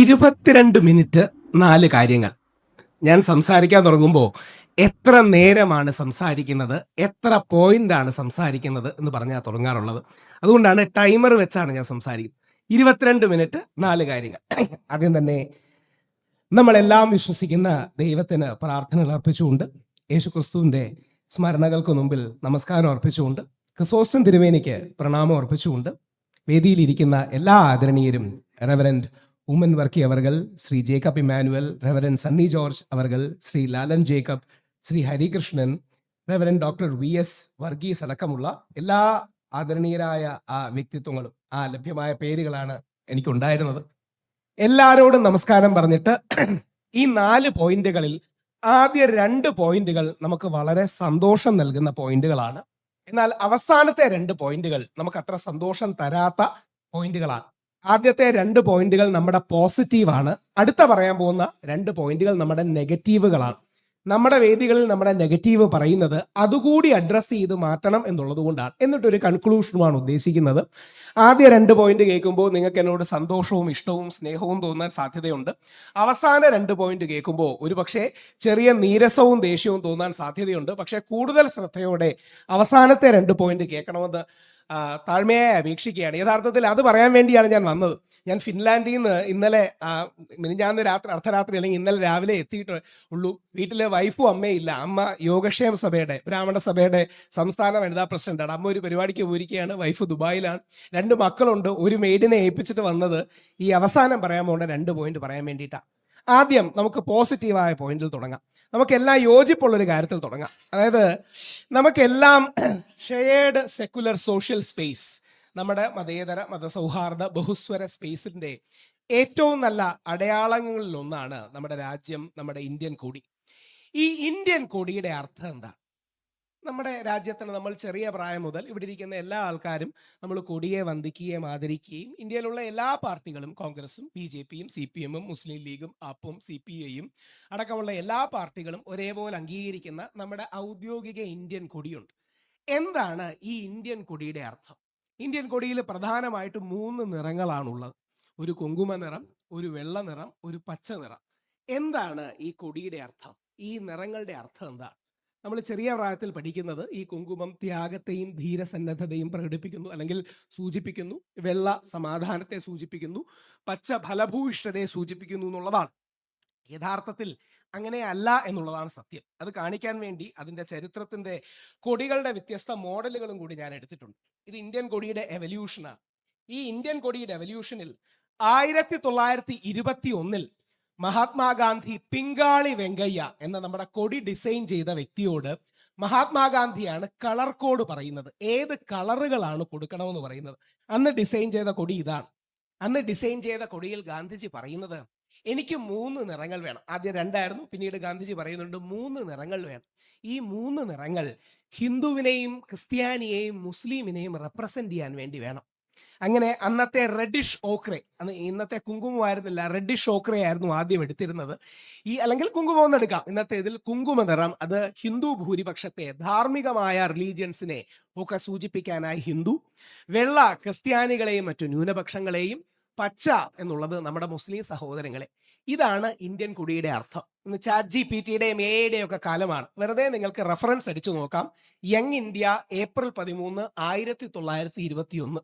ഇരുപത്തിരണ്ട് മിനിറ്റ് നാല് കാര്യങ്ങൾ. ഞാൻ സംസാരിക്കാൻ തുടങ്ങുമ്പോൾ എത്ര നേരമാണ് സംസാരിക്കുന്നത് എത്ര പോയിന്റാണ് സംസാരിക്കുന്നത് എന്ന് പറഞ്ഞാൽ തുടങ്ങാറുള്ളത്. അതുകൊണ്ടാണ് ടൈമർ വെച്ചാണ് ഞാൻ സംസാരിക്കുന്നത്. ഇരുപത്തിരണ്ട് മിനിറ്റ് നാല് കാര്യങ്ങൾ. ആദ്യം തന്നെ നമ്മളെല്ലാം വിശ്വസിക്കുന്ന ദൈവത്തിന് പ്രാർത്ഥനകൾ അർപ്പിച്ചുകൊണ്ട് യേശു ക്രിസ്തുവിന്റെ സ്മരണകൾക്ക് മുമ്പിൽ നമസ്കാരം അർപ്പിച്ചുകൊണ്ട് ക്രിസോസ്റ്റൻ തിരുവേനിക്ക് പ്രണാമം അർപ്പിച്ചുകൊണ്ട് വേദിയിലിരിക്കുന്ന എല്ലാ ആദരണീയരും റെവറൻഡ് ഉമ്മൻ വർക്കി അവർകൾ Shri Jacob Emmanuel reverend Sunny George അവർകൾ Shri Lalan Jacob Shri Harikrishnan reverend doctor V S Varghese അടക്കമുള്ള എല്ലാ ആദരണീയരായ ആ വ്യക്തിത്വങ്ങളും ആ ലഭ്യമായ പേരുകളാണ് എനിക്കുണ്ടായിരുന്നത്. എല്ലാരോടും നമസ്കാരം പറഞ്ഞിട്ട് ഈ നാല് പോയിന്റുകളിൽ ആദ്യ രണ്ട് പോയിന്റുകൾ നമുക്ക് വളരെ സന്തോഷം നൽകുന്ന പോയിന്റുകളാണ്. എന്നാൽ അവസാനത്തെ രണ്ട് പോയിന്റുകൾ നമുക്ക് അത്ര സന്തോഷം തരാത്ത പോയിന്റുകളാണ്. ആദ്യത്തെ രണ്ട് പോയിന്റുകൾ നമ്മുടെ പോസിറ്റീവാണ്. അടുത്ത പറയാൻ പോകുന്ന രണ്ട് പോയിന്റുകൾ നമ്മുടെ നെഗറ്റീവുകളാണ്. നമ്മുടെ വേദികളിൽ നമ്മുടെ നെഗറ്റീവ് പറയുന്നത് അതുകൂടി അഡ്രസ്സ് ചെയ്ത് മാറ്റണം എന്നുള്ളത് കൊണ്ടാണ് എന്നിട്ടൊരു കൺക്ലൂഷനുമാണ് ഉദ്ദേശിക്കുന്നത്. ആദ്യ രണ്ട് പോയിന്റ് കേൾക്കുമ്പോൾ നിങ്ങൾക്ക് എന്നോട് സന്തോഷവും ഇഷ്ടവും സ്നേഹവും തോന്നാൻ സാധ്യതയുണ്ട്. അവസാന രണ്ട് പോയിന്റ് കേൾക്കുമ്പോൾ ഒരു പക്ഷേ ചെറിയ നീരസവും ദേഷ്യവും തോന്നാൻ സാധ്യതയുണ്ട്. പക്ഷേ കൂടുതൽ ശ്രദ്ധയോടെ അവസാനത്തെ രണ്ട് പോയിന്റ് കേൾക്കണമെന്ന് താഴ്മയായി അപേക്ഷിക്കുകയാണ്. യഥാർത്ഥത്തിൽ അത് പറയാൻ വേണ്ടിയാണ് ഞാൻ വന്നത്. ഞാൻ ഫിൻലാൻഡിൽ നിന്ന് ഇന്നലെ മിനിഞ്ഞാന്ന് രാത്രി അർദ്ധരാത്രി അല്ലെങ്കിൽ ഇന്നലെ രാവിലെ എത്തിയിട്ട് ഉള്ളൂ. വീട്ടിലെ വൈഫും ഇല്ല. അമ്മ യോഗക്ഷേമ സഭയുടെ ബ്രാഹ്മണ സഭയുടെ സംസ്ഥാന വനിതാ പ്രസിഡന്റാണ്. അമ്മ ഒരു പരിപാടിക്ക് പോയിരിക്കുകയാണ്. വൈഫ് ദുബായിലാണ്. രണ്ട് മക്കളുണ്ട്. ഒരു മെയ്ഡിനെ ഏൽപ്പിച്ചിട്ട് വന്നത് ഈ അവസാനം പറയാൻ പോകേണ്ട രണ്ട് പോയിന്റ് പറയാൻ വേണ്ടിയിട്ടാണ് ആദ്യം നമുക്ക് പോസിറ്റീവായ പോയിന്റിൽ തുടങ്ങാം. നമുക്കെല്ലാം യോജിപ്പുള്ളൊരു കാര്യത്തിൽ തുടങ്ങാം. അതായത് നമുക്കെല്ലാം ഷെയർഡ് സെക്കുലർ സോഷ്യൽ സ്പേസ് നമ്മുടെ മതേതര മതസൗഹാർദ്ദ ബഹുസ്വര സ്പേസിന്റെ ഏറ്റവും നല്ല അടയാളങ്ങളിലൊന്നാണ് നമ്മുടെ രാജ്യം നമ്മുടെ ഇന്ത്യൻ കൊടി. ഈ ഇന്ത്യൻ കൊടിയുടെ അർത്ഥം എന്താ? നമ്മുടെ രാജ്യത്തിന് നമ്മൾ ചെറിയ പ്രായം മുതൽ ഇവിടെ ഇരിക്കുന്ന എല്ലാ ആൾക്കാരും നമ്മൾ കൊടിയെ വന്ദിക്കുകയും ആദരിക്കുകയും ഇന്ത്യയിലുള്ള എല്ലാ പാർട്ടികളും കോൺഗ്രസും ബി ജെ പിയും സി പി എമ്മും മുസ്ലിം ലീഗും ആപ്പും സി പി ഐയും അടക്കമുള്ള എല്ലാ പാർട്ടികളും ഒരേപോലെ അംഗീകരിക്കുന്ന നമ്മുടെ ഔദ്യോഗിക ഇന്ത്യൻ കൊടിയുണ്ട്. എന്താണ് ഈ ഇന്ത്യൻ കൊടിയുടെ അർത്ഥം? ഇന്ത്യൻ കൊടിയിൽ പ്രധാനമായിട്ട് മൂന്ന് നിറങ്ങളാണുള്ളത്. ഒരു കുങ്കുമ നിറം ഒരു വെള്ള നിറം ഒരു പച്ച നിറം. എന്താണ് ഈ കൊടിയുടെ അർത്ഥം? ഈ നിറങ്ങളുടെ അർത്ഥം എന്താണ്? നമ്മൾ ചെറിയ പ്രായത്തിൽ പഠിക്കുന്നത് ഈ കുങ്കുമം ത്യാഗത്തെയും ധീരസന്നദ്ധതയും പ്രകടിപ്പിക്കുന്നു അല്ലെങ്കിൽ സൂചിപ്പിക്കുന്നു. വെള്ള സമാധാനത്തെ സൂചിപ്പിക്കുന്നു. പച്ച ഫലഭൂയിഷ്ഠതയെ സൂചിപ്പിക്കുന്നു എന്നുള്ളതാണ്. യഥാർത്ഥത്തിൽ അങ്ങനെയല്ല എന്നുള്ളതാണ് സത്യം. അത് കാണിക്കാൻ വേണ്ടി അതിന്റെ ചരിത്രത്തിന്റെ കൊടികളുടെ വ്യത്യസ്ത മോഡലുകളും കൂടി ഞാൻ എടുത്തിട്ടുണ്ട്. ഇത് ഇന്ത്യൻ കൊടിയുടെ എവല്യൂഷനാണ് ഈ ഇന്ത്യൻ കൊടിയുടെ എവല്യൂഷനിൽ ആയിരത്തി തൊള്ളായിരത്തി ഇരുപത്തി ഒന്നിൽ മഹാത്മാഗാന്ധി പിങ്കാളി വെങ്കയ്യ എന്ന നമ്മുടെ കൊടി ഡിസൈൻ ചെയ്ത വ്യക്തിയോട് മഹാത്മാഗാന്ധിയാണ് കളർ കോഡ് പറയുന്നത്. ഏത് കളറുകളാണ് കൊടുക്കണമെന്ന് പറയുന്നത്? അന്ന് ഡിസൈൻ ചെയ്ത കൊടി ഇതാണ്. അന്ന് ഡിസൈൻ ചെയ്ത കൊടിയിൽ ഗാന്ധിജി പറയുന്നത് എനിക്ക് മൂന്ന് നിറങ്ങൾ വേണം. ആദ്യം രണ്ടായിരുന്നു പിന്നീട് ഗാന്ധിജി പറയുന്നുണ്ട് മൂന്ന് നിറങ്ങൾ വേണം. ഈ മൂന്ന് നിറങ്ങൾ ഹിന്ദുവിനെയും ക്രിസ്ത്യാനിയെയും മുസ്ലിമിനെയും റെപ്രസെന്റ് ചെയ്യാൻ വേണ്ടി വേണം. അങ്ങനെ അന്നത്തെ റെഡിഷ് ഓക്രെ അന്ന് ഇന്നത്തെ കുങ്കുമമായിരുന്നില്ല റെഡിഷ് ഓക്രെ ആയിരുന്നു ആദ്യം എടുത്തിരുന്നത്. ഈ അല്ലെങ്കിൽ കുങ്കുമം ഒന്ന് എടുക്കാം. ഇന്നത്തെ ഇതിൽ കുങ്കുമ നിറം അത് ഹിന്ദു ഭൂരിപക്ഷത്തെ ധാർമ്മികമായ റിലീജിയൻസിനെ ഒക്കെ സൂചിപ്പിക്കാനായി ഹിന്ദു വെള്ള ക്രിസ്ത്യാനികളെയും മറ്റു ന്യൂനപക്ഷങ്ങളെയും പച്ച എന്നുള്ളത് നമ്മുടെ മുസ്ലിം സഹോദരങ്ങളെ. ഇതാണ് ഇന്ത്യൻ കുടിയുടെ അർത്ഥം. ഇന്ന് ചാറ്റ് ജി പി ടിയുടെയും എയുടെയും ഒക്കെ കാലമാണ്. വെറുതെ നിങ്ങൾക്ക് റെഫറൻസ് അടിച്ചു നോക്കാം. യങ് ഇന്ത്യ ഏപ്രിൽ പതിമൂന്ന് ആയിരത്തി തൊള്ളായിരത്തി ഇരുപത്തി ഒന്ന്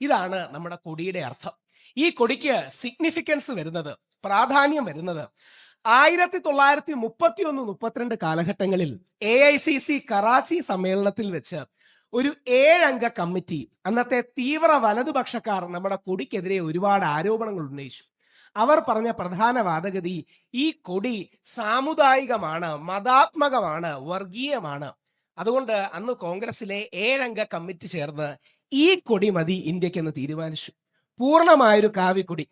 ഇതാണ് നമ്മുടെ കൊടിയുടെ അർത്ഥം. ഈ കൊടിക്ക് സിഗ്നിഫിക്കൻസ് വരുന്നത് പ്രാധാന്യം വരുന്നത് ആയിരത്തി തൊള്ളായിരത്തി മുപ്പത്തി ഒന്ന് മുപ്പത്തിരണ്ട് കാലഘട്ടങ്ങളിൽ A I C C Karachi സമ്മേളനത്തിൽ വെച്ച് ഒരു ഏഴംഗ കമ്മിറ്റി അന്നത്തെ തീവ്ര വലതുപക്ഷക്കാർ നമ്മുടെ കൊടിക്കെതിരെ ഒരുപാട് ആരോപണങ്ങൾ ഉന്നയിച്ചു. അവർ പറഞ്ഞ പ്രധാന വാദഗതി ഈ കൊടി സാമുദായികമാണ് മതാത്മകമാണ് വർഗീയമാണ്. അതുകൊണ്ട് അന്ന് കോൺഗ്രസിലെ ഏഴംഗ കമ്മിറ്റി ചേർന്ന് ഈ കൊടി മതി ഇന്ത്യക്കെന്ന് തീരുമാനിച്ചു. പൂർണമായൊരു കാവിക്കൊടി.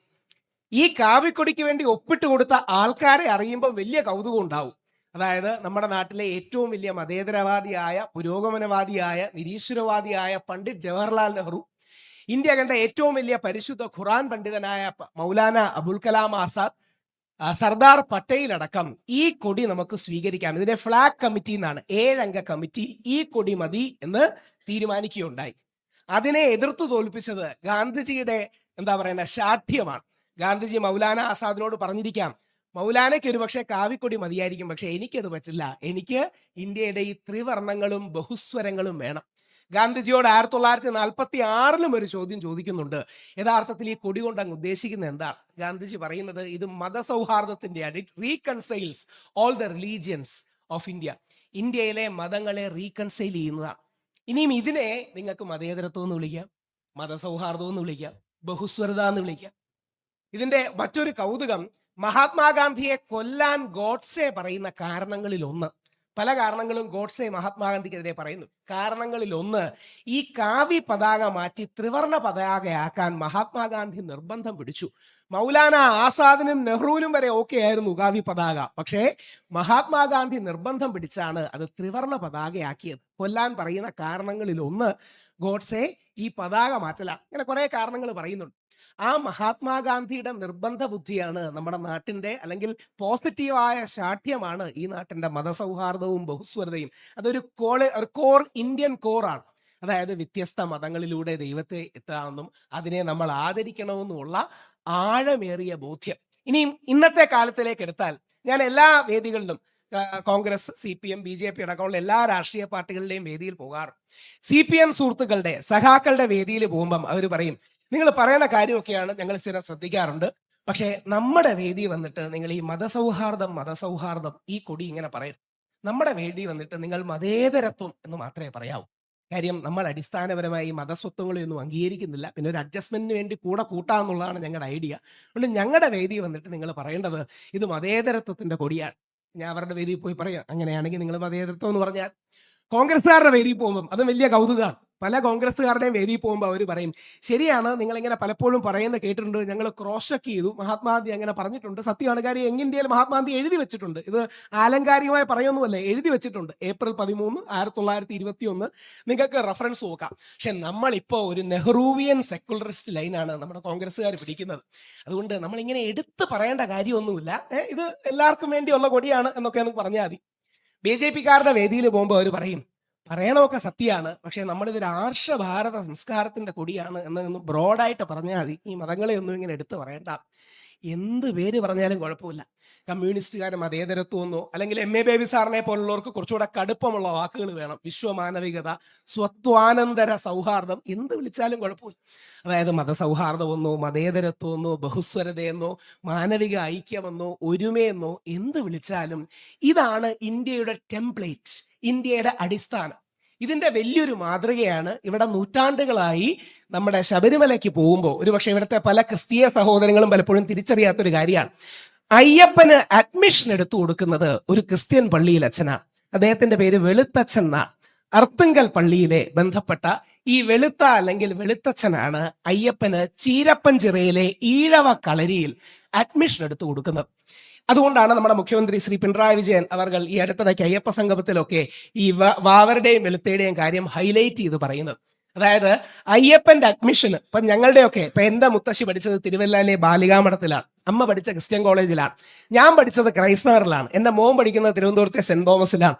ഈ കാവിക്കൊടിക്ക് വേണ്ടി ഒപ്പിട്ട് കൊടുത്ത ആൾക്കാരെ അറിയുമ്പോൾ വലിയ കൗതുകം ഉണ്ടാവും. അതായത് നമ്മുടെ നാട്ടിലെ ഏറ്റവും വലിയ മതേതരവാദിയായ പുരോഗമനവാദിയായ നിരീശ്വരവാദിയായ പണ്ഡിറ്റ് ജവഹർലാൽ നെഹ്റു ഇന്ത്യ കണ്ട ഏറ്റവും വലിയ പരിശുദ്ധ ഖുറാൻ പണ്ഡിതനായ മൗലാന അബുൽ കലാം ആസാദ് സർദാർ പട്ടേൽ അടക്കം ഈ കൊടി നമുക്ക് സ്വീകരിക്കാം. ഇതിന്റെ ഫ്ലാഗ് കമ്മിറ്റി എന്നാണ്. ഏഴംഗ കമ്മിറ്റി ഈ കൊടി മതി എന്ന് തീരുമാനിക്കുകയുണ്ടായി. അതിനെ എതിർത്തു തോൽപ്പിച്ചത് ഗാന്ധിജിയുടെ എന്താ പറയുന്ന ശാഠ്യമാണ്. ഗാന്ധിജി മൗലാന ആസാദിനോട് പറഞ്ഞിരിക്കാം മൗലാനയ്ക്ക് ഒരു പക്ഷേ കാവിക്കൊടി മതിയായിരിക്കും പക്ഷെ എനിക്കത് പറ്റില്ല. എനിക്ക് ഇന്ത്യയുടെ ഈ ത്രിവർണങ്ങളും ബഹുസ്വരങ്ങളും വേണം. ഗാന്ധിജിയോട് ആയിരത്തി തൊള്ളായിരത്തി നാൽപ്പത്തി ആറിലും ഒരു ചോദ്യം ചോദിക്കുന്നുണ്ട്. യഥാർത്ഥത്തിൽ ഈ കൊടി കൊണ്ട് അങ്ങ് ഉദ്ദേശിക്കുന്നത് എന്താണ്? ഗാന്ധിജി പറയുന്നത് ഇത് മത it reconciles all the religions of India ഇന്ത്യയിലെ മതങ്ങളെ റീകൺസൈൽ ചെയ്യുന്നതാണ്. ഇനിയും ഇതിനെ നിങ്ങൾക്ക് മതേതരത്വം എന്ന് വിളിക്കാം മതസൗഹാർദ്ദം എന്ന് വിളിക്കാം ബഹുസ്വരത എന്ന് വിളിക്കാം. ഇതിന്റെ മറ്റൊരു കൗതുകം മഹാത്മാഗാന്ധിയെ കൊല്ലാൻ ഗോഡ്സെ പറയുന്ന കാരണങ്ങളിൽ ഒന്ന് പല കാരണങ്ങളും ഗോഡ്സെ മഹാത്മാഗാന്ധിക്കെതിരെ പറയുന്നു. കാരണങ്ങളിൽ ഒന്ന് ഈ കാവി പതാക മാറ്റി ത്രിവർണ പതാകയാക്കാൻ മഹാത്മാഗാന്ധി നിർബന്ധം പിടിച്ചു. മൗലാന ആസാദിനും നെഹ്റുവിനും വരെ ഓക്കെ ആയിരുന്നു ഉഗാവി പതാക. പക്ഷേ മഹാത്മാഗാന്ധി നിർബന്ധം പിടിച്ചാണ് അത് ത്രിവർണ പതാകയാക്കിയത്. കൊല്ലാൻ പറയുന്ന കാരണങ്ങളിൽ ഒന്ന് ഗോഡ്സെ ഈ പതാക മാറ്റലാണ് ഇങ്ങനെ കുറെ കാരണങ്ങൾ പറയുന്നുണ്ട്. ആ മഹാത്മാഗാന്ധിയുടെ നിർബന്ധ ബുദ്ധിയാണ് നമ്മുടെ നാട്ടിന്റെ അല്ലെങ്കിൽ പോസിറ്റീവായ ശാഠ്യമാണ് ഈ നാട്ടിന്റെ മതസൗഹാർദ്ദവും ബഹുസ്വരതയും. അതൊരു കോൾ ഒരു കോർ ഇന്ത്യൻ കോറാണ് അതായത് വ്യത്യസ്ത മതങ്ങളിലൂടെ ദൈവത്തെ എത്താമെന്നും അതിനെ നമ്മൾ ആദരിക്കണമെന്നുമുള്ള ആഴമേറിയ ബോധ്യം. ഇനിയും ഇന്നത്തെ കാലത്തിലേക്ക് എടുത്താൽ ഞാൻ എല്ലാ വേദികളിലും Congress C P M B J P അടക്കമുള്ള എല്ലാ രാഷ്ട്രീയ പാർട്ടികളുടെയും വേദിയിൽ പോകാറ് സി പി എം സുഹൃത്തുക്കളുടെ സഖാക്കളുടെ വേദിയിൽ പോകുമ്പം അവർ പറയും നിങ്ങൾ പറയുന്ന കാര്യമൊക്കെയാണ് ഞങ്ങൾ സ്ഥിരം ശ്രദ്ധിക്കാറുണ്ട്. പക്ഷേ നമ്മുടെ വേദി വന്നിട്ട് നിങ്ങൾ ഈ മതസൗഹാർദ്ദം മതസൗഹാർദ്ദം ഈ കൊടി ഇങ്ങനെ പറയും നമ്മുടെ വേദി വന്നിട്ട് നിങ്ങൾ മതേതരത്വം എന്ന് മാത്രമേ പറയാവൂ. കാര്യം നമ്മൾ അടിസ്ഥാനപരമായി മതസ്വത്വങ്ങളെയൊന്നും അംഗീകരിക്കുന്നില്ല. പിന്നെ ഒരു അഡ്ജസ്റ്റ്മെന്റിന് വേണ്ടി കൂടെ കൂട്ടാന്നുള്ളതാണ് ഞങ്ങളുടെ ഐഡിയ അതുകൊണ്ട് ഞങ്ങളുടെ വേദി വന്നിട്ട് നിങ്ങൾ പറയേണ്ടത് ഇത് മതേതരത്വത്തിന്റെ കൊടിയാണ്. ഞാൻ അവരുടെ വേദിയിൽ പോയി പറയാം. അങ്ങനെയാണെങ്കിൽ നിങ്ങൾ മതേതരത്വം എന്ന് പറഞ്ഞാൽ കോൺഗ്രസ്സുകാരുടെ വേദിയിൽ പോകുമ്പം അത് വലിയ കൗതുകമാണ് പല കോൺഗ്രസ്സുകാരുടെയും വേദിയിൽ പോകുമ്പോൾ അവർ പറയും ശരിയാണ് നിങ്ങൾ ഇങ്ങനെ പലപ്പോഴും പറയുന്നത് കേട്ടിട്ടുണ്ട്. ഞങ്ങൾ ക്രോസ് ചെക്ക് ചെയ്തു. മഹാത്മാഗാന്ധി അങ്ങനെ പറഞ്ഞിട്ടുണ്ട്. സത്യമാണ് കാര്യം എങ്ങിന്ത്യയിൽ മഹാത്മാഗാന്ധി എഴുതി വെച്ചിട്ടുണ്ട്. ഇത് ആലങ്കാരികമായി പറയുന്നതല്ല എഴുതി വെച്ചിട്ടുണ്ട്. ഏപ്രിൽ പതിമൂന്ന് ആയിരത്തി തൊള്ളായിരത്തി ഇരുപത്തി ഒന്ന് നിങ്ങൾക്ക് റെഫറൻസ് നോക്കാം. പക്ഷെ നമ്മളിപ്പോൾ ഒരു നെഹ്റൂവിയൻ സെക്കുലറിസ്റ്റ് ലൈനാണ് നമ്മുടെ കോൺഗ്രസ്സുകാർ പിടിക്കുന്നത്. അതുകൊണ്ട് നമ്മളിങ്ങനെ എടുത്ത് പറയേണ്ട കാര്യമൊന്നുമില്ല. ഇത് എല്ലാവർക്കും വേണ്ടിയുള്ള കൊടിയാണ് എന്നൊക്കെ ഒന്ന് പറഞ്ഞാൽ മതി. ബി ജെ പിക്കാരുടെ വേദിയിൽ പോകുമ്പോൾ അവർ പറയും പറയണമൊക്കെ സത്യമാണ്. പക്ഷേ നമ്മളിത് ആർഷ ഭാരത സംസ്കാരത്തിന്റെ കൊടിയാണ് എന്നൊന്ന് ബ്രോഡായിട്ട് പറഞ്ഞാൽ മതി. ഈ മതങ്ങളെ ഒന്നും ഇങ്ങനെ എടുത്തു പറയണ്ട. എന്ത് പേര് പറഞ്ഞാലും കുഴപ്പമില്ല. കമ്മ്യൂണിസ്റ്റുകാർ മതേതരത്വമെന്നോ അല്ലെങ്കിൽ എം എ ബേബി സാറിനെ പോലുള്ളവർക്ക് കുറച്ചുകൂടെ കടുപ്പമുള്ള വാക്കുകൾ വേണം. വിശ്വമാനവികത സ്വത്വാനന്തര സൗഹാർദ്ദം എന്ത് വിളിച്ചാലും കുഴപ്പമില്ല. അതായത് മതസൗഹാർദ്ദമെന്നോ മതേതരത്വമെന്നോ ബഹുസ്വരതയെന്നോ മാനവിക ഐക്യമെന്നോ ഒരുമയെന്നോ എന്ത് വിളിച്ചാലും ഇതാണ് ഇന്ത്യയുടെ ടെംപ്ലേറ്റ് ഇന്ത്യയുടെ അടിസ്ഥാനം. ഇതിന്റെ വലിയൊരു മാതൃകയാണ് ഇവിടെ നൂറ്റാണ്ടുകളായി നമ്മുടെ ശബരിമലയ്ക്ക് പോകുമ്പോൾ ഒരുപക്ഷെ ഇവിടുത്തെ പല ക്രിസ്തീയ സഹോദരങ്ങളും പലപ്പോഴും തിരിച്ചറിയാത്തൊരു കാര്യമാണ്. അയ്യപ്പന് അഡ്മിഷൻ എടുത്തു കൊടുക്കുന്നത് ഒരു ക്രിസ്ത്യൻ പള്ളിയിൽ അച്ഛനാ. അദ്ദേഹത്തിന്റെ പേര് വെളുത്തച്ഛൻ എന്നാണ് അർത്തുങ്കൽ പള്ളിയിലെ ബന്ധപ്പെട്ട ഈ വെളുത്ത അല്ലെങ്കിൽ വെളുത്തച്ഛനാണ് അയ്യപ്പന് ചീരപ്പഞ്ചിറയിലെ ഈഴവ കളരിയിൽ അഡ്മിഷൻ എടുത്തു കൊടുക്കുന്നത്. അതുകൊണ്ടാണ് നമ്മുടെ മുഖ്യമന്ത്രി ശ്രീ പിണറായി വിജയൻ അവർ ഈ അടുത്തിടയ്ക്ക് അയ്യപ്പ സംഗമത്തിലൊക്കെ ഈ വാവരുടെയും വെളുത്തയുടെയും കാര്യം ഹൈലൈറ്റ് ചെയ്ത് പറയുന്നത്. അതായത് അയ്യപ്പന്റെ അഡ്മിഷന് ഇപ്പൊ ഞങ്ങളുടെയൊക്കെ ഇപ്പൊ എന്റെ മുത്തശ്ശി പഠിച്ചത് തിരുവല്ലയിലെ ബാലികാമഠത്തിലാണ്. അമ്മ പഠിച്ച ക്രിസ്ത്യൻ കോളേജിലാണ്. ഞാൻ പഠിച്ചത് ക്രൈസ്തവറിലാണ് എന്റെ മോൻ പഠിക്കുന്നത് തിരുവനന്തപുരത്തെ സെന്റ് തോമസിലാണ്.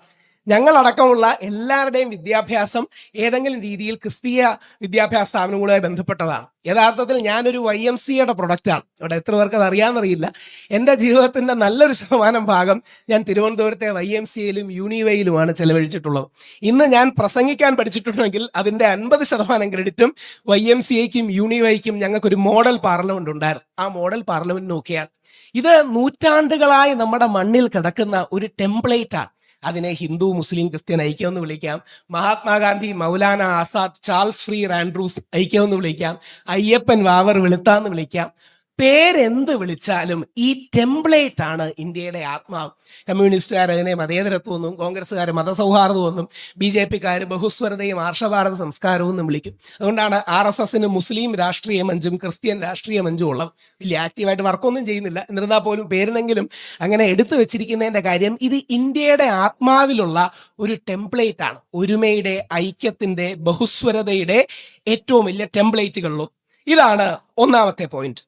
ഞങ്ങളടക്കമുള്ള എല്ലാവരുടെയും വിദ്യാഭ്യാസം ഏതെങ്കിലും രീതിയിൽ ക്രിസ്തീയ വിദ്യാഭ്യാസ സ്ഥാപനങ്ങളുമായി ബന്ധപ്പെട്ടതാണ്. യഥാർത്ഥത്തിൽ ഞാനൊരു വൈ എം സിയുടെ പ്രൊഡക്റ്റാണ് ഇവിടെ എത്ര പേർക്ക് അത് അറിയാമെന്നറിയില്ല. എന്റെ ജീവിതത്തിന്റെ നല്ലൊരു ശതമാനം ഭാഗം ഞാൻ തിരുവനന്തപുരത്തെ വൈ എം സിയിലും യൂണിവയിലുമാണ് ചെലവഴിച്ചിട്ടുള്ളത്. ഇന്ന് ഞാൻ പ്രസംഗിക്കാൻ പഠിച്ചിട്ടുണ്ടെങ്കിൽ അതിന്റെ അൻപത് ശതമാനം ക്രെഡിറ്റും വൈ എം സിയ്ക്കും യൂണിവേയ്ക്കും ഞങ്ങൾക്കൊരു മോഡൽ പാർലമെന്റ് ഉണ്ടായിരുന്നു. ആ മോഡൽ പാർലമെന്റ് നോക്കിയാൽ ഇത് നൂറ്റാണ്ടുകളായി നമ്മുടെ മണ്ണിൽ കിടക്കുന്ന ഒരു ടെംപ്ലേറ്റാണ്. അതിനെ ഹിന്ദു മുസ്ലിം ക്രിസ്ത്യൻ ഐക്യമെന്ന് വിളിക്കാം. Mahatma Gandhi Maulana Azad Charles Freer Andrews ഐക്യമെന്ന് വിളിക്കാം. അയ്യപ്പൻ വാവർ വെളുത്താന്ന് വിളിക്കാം. പേരെന്ത് വിളിച്ചാലും ഈ ടെംപ്ലേറ്റ് ആണ് ഇന്ത്യയുടെ ആത്മാവ് കമ്മ്യൂണിസ്റ്റുകാർ അതിനെ മതേതരത്വമെന്നും കോൺഗ്രസ്സുകാർ മതസൗഹാർദ്ദമെന്നും ബി ജെ പിക്കാർ ബഹുസ്വരതയും ആർഷഭാരത സംസ്കാരവും എന്നും വിളിക്കും. അതുകൊണ്ടാണ് ആർ എസ് എസിന് മുസ്ലിം രാഷ്ട്രീയ മഞ്ചും ക്രിസ്ത്യൻ രാഷ്ട്രീയ മഞ്ചും ഉള്ളത്. വലിയ ആക്റ്റീവായിട്ട് വർക്കൊന്നും ചെയ്യുന്നില്ല. എന്നിരുന്നാൽ പോലും പേരിനെങ്കിലും അങ്ങനെ എടുത്തു വെച്ചിരിക്കുന്നതിന്റെ കാര്യം ഇത് ഇന്ത്യയുടെ ആത്മാവിലുള്ള ഒരു ടെംപ്ലേറ്റ് ആണ്. ഒരുമയുടെ ഐക്യത്തിന്റെ ബഹുസ്വരതയുടെ ഏറ്റവും വലിയ ടെംപ്ലേറ്റുകളിലും ഇതാണ് ഒന്നാമത്തെ പോയിന്റ്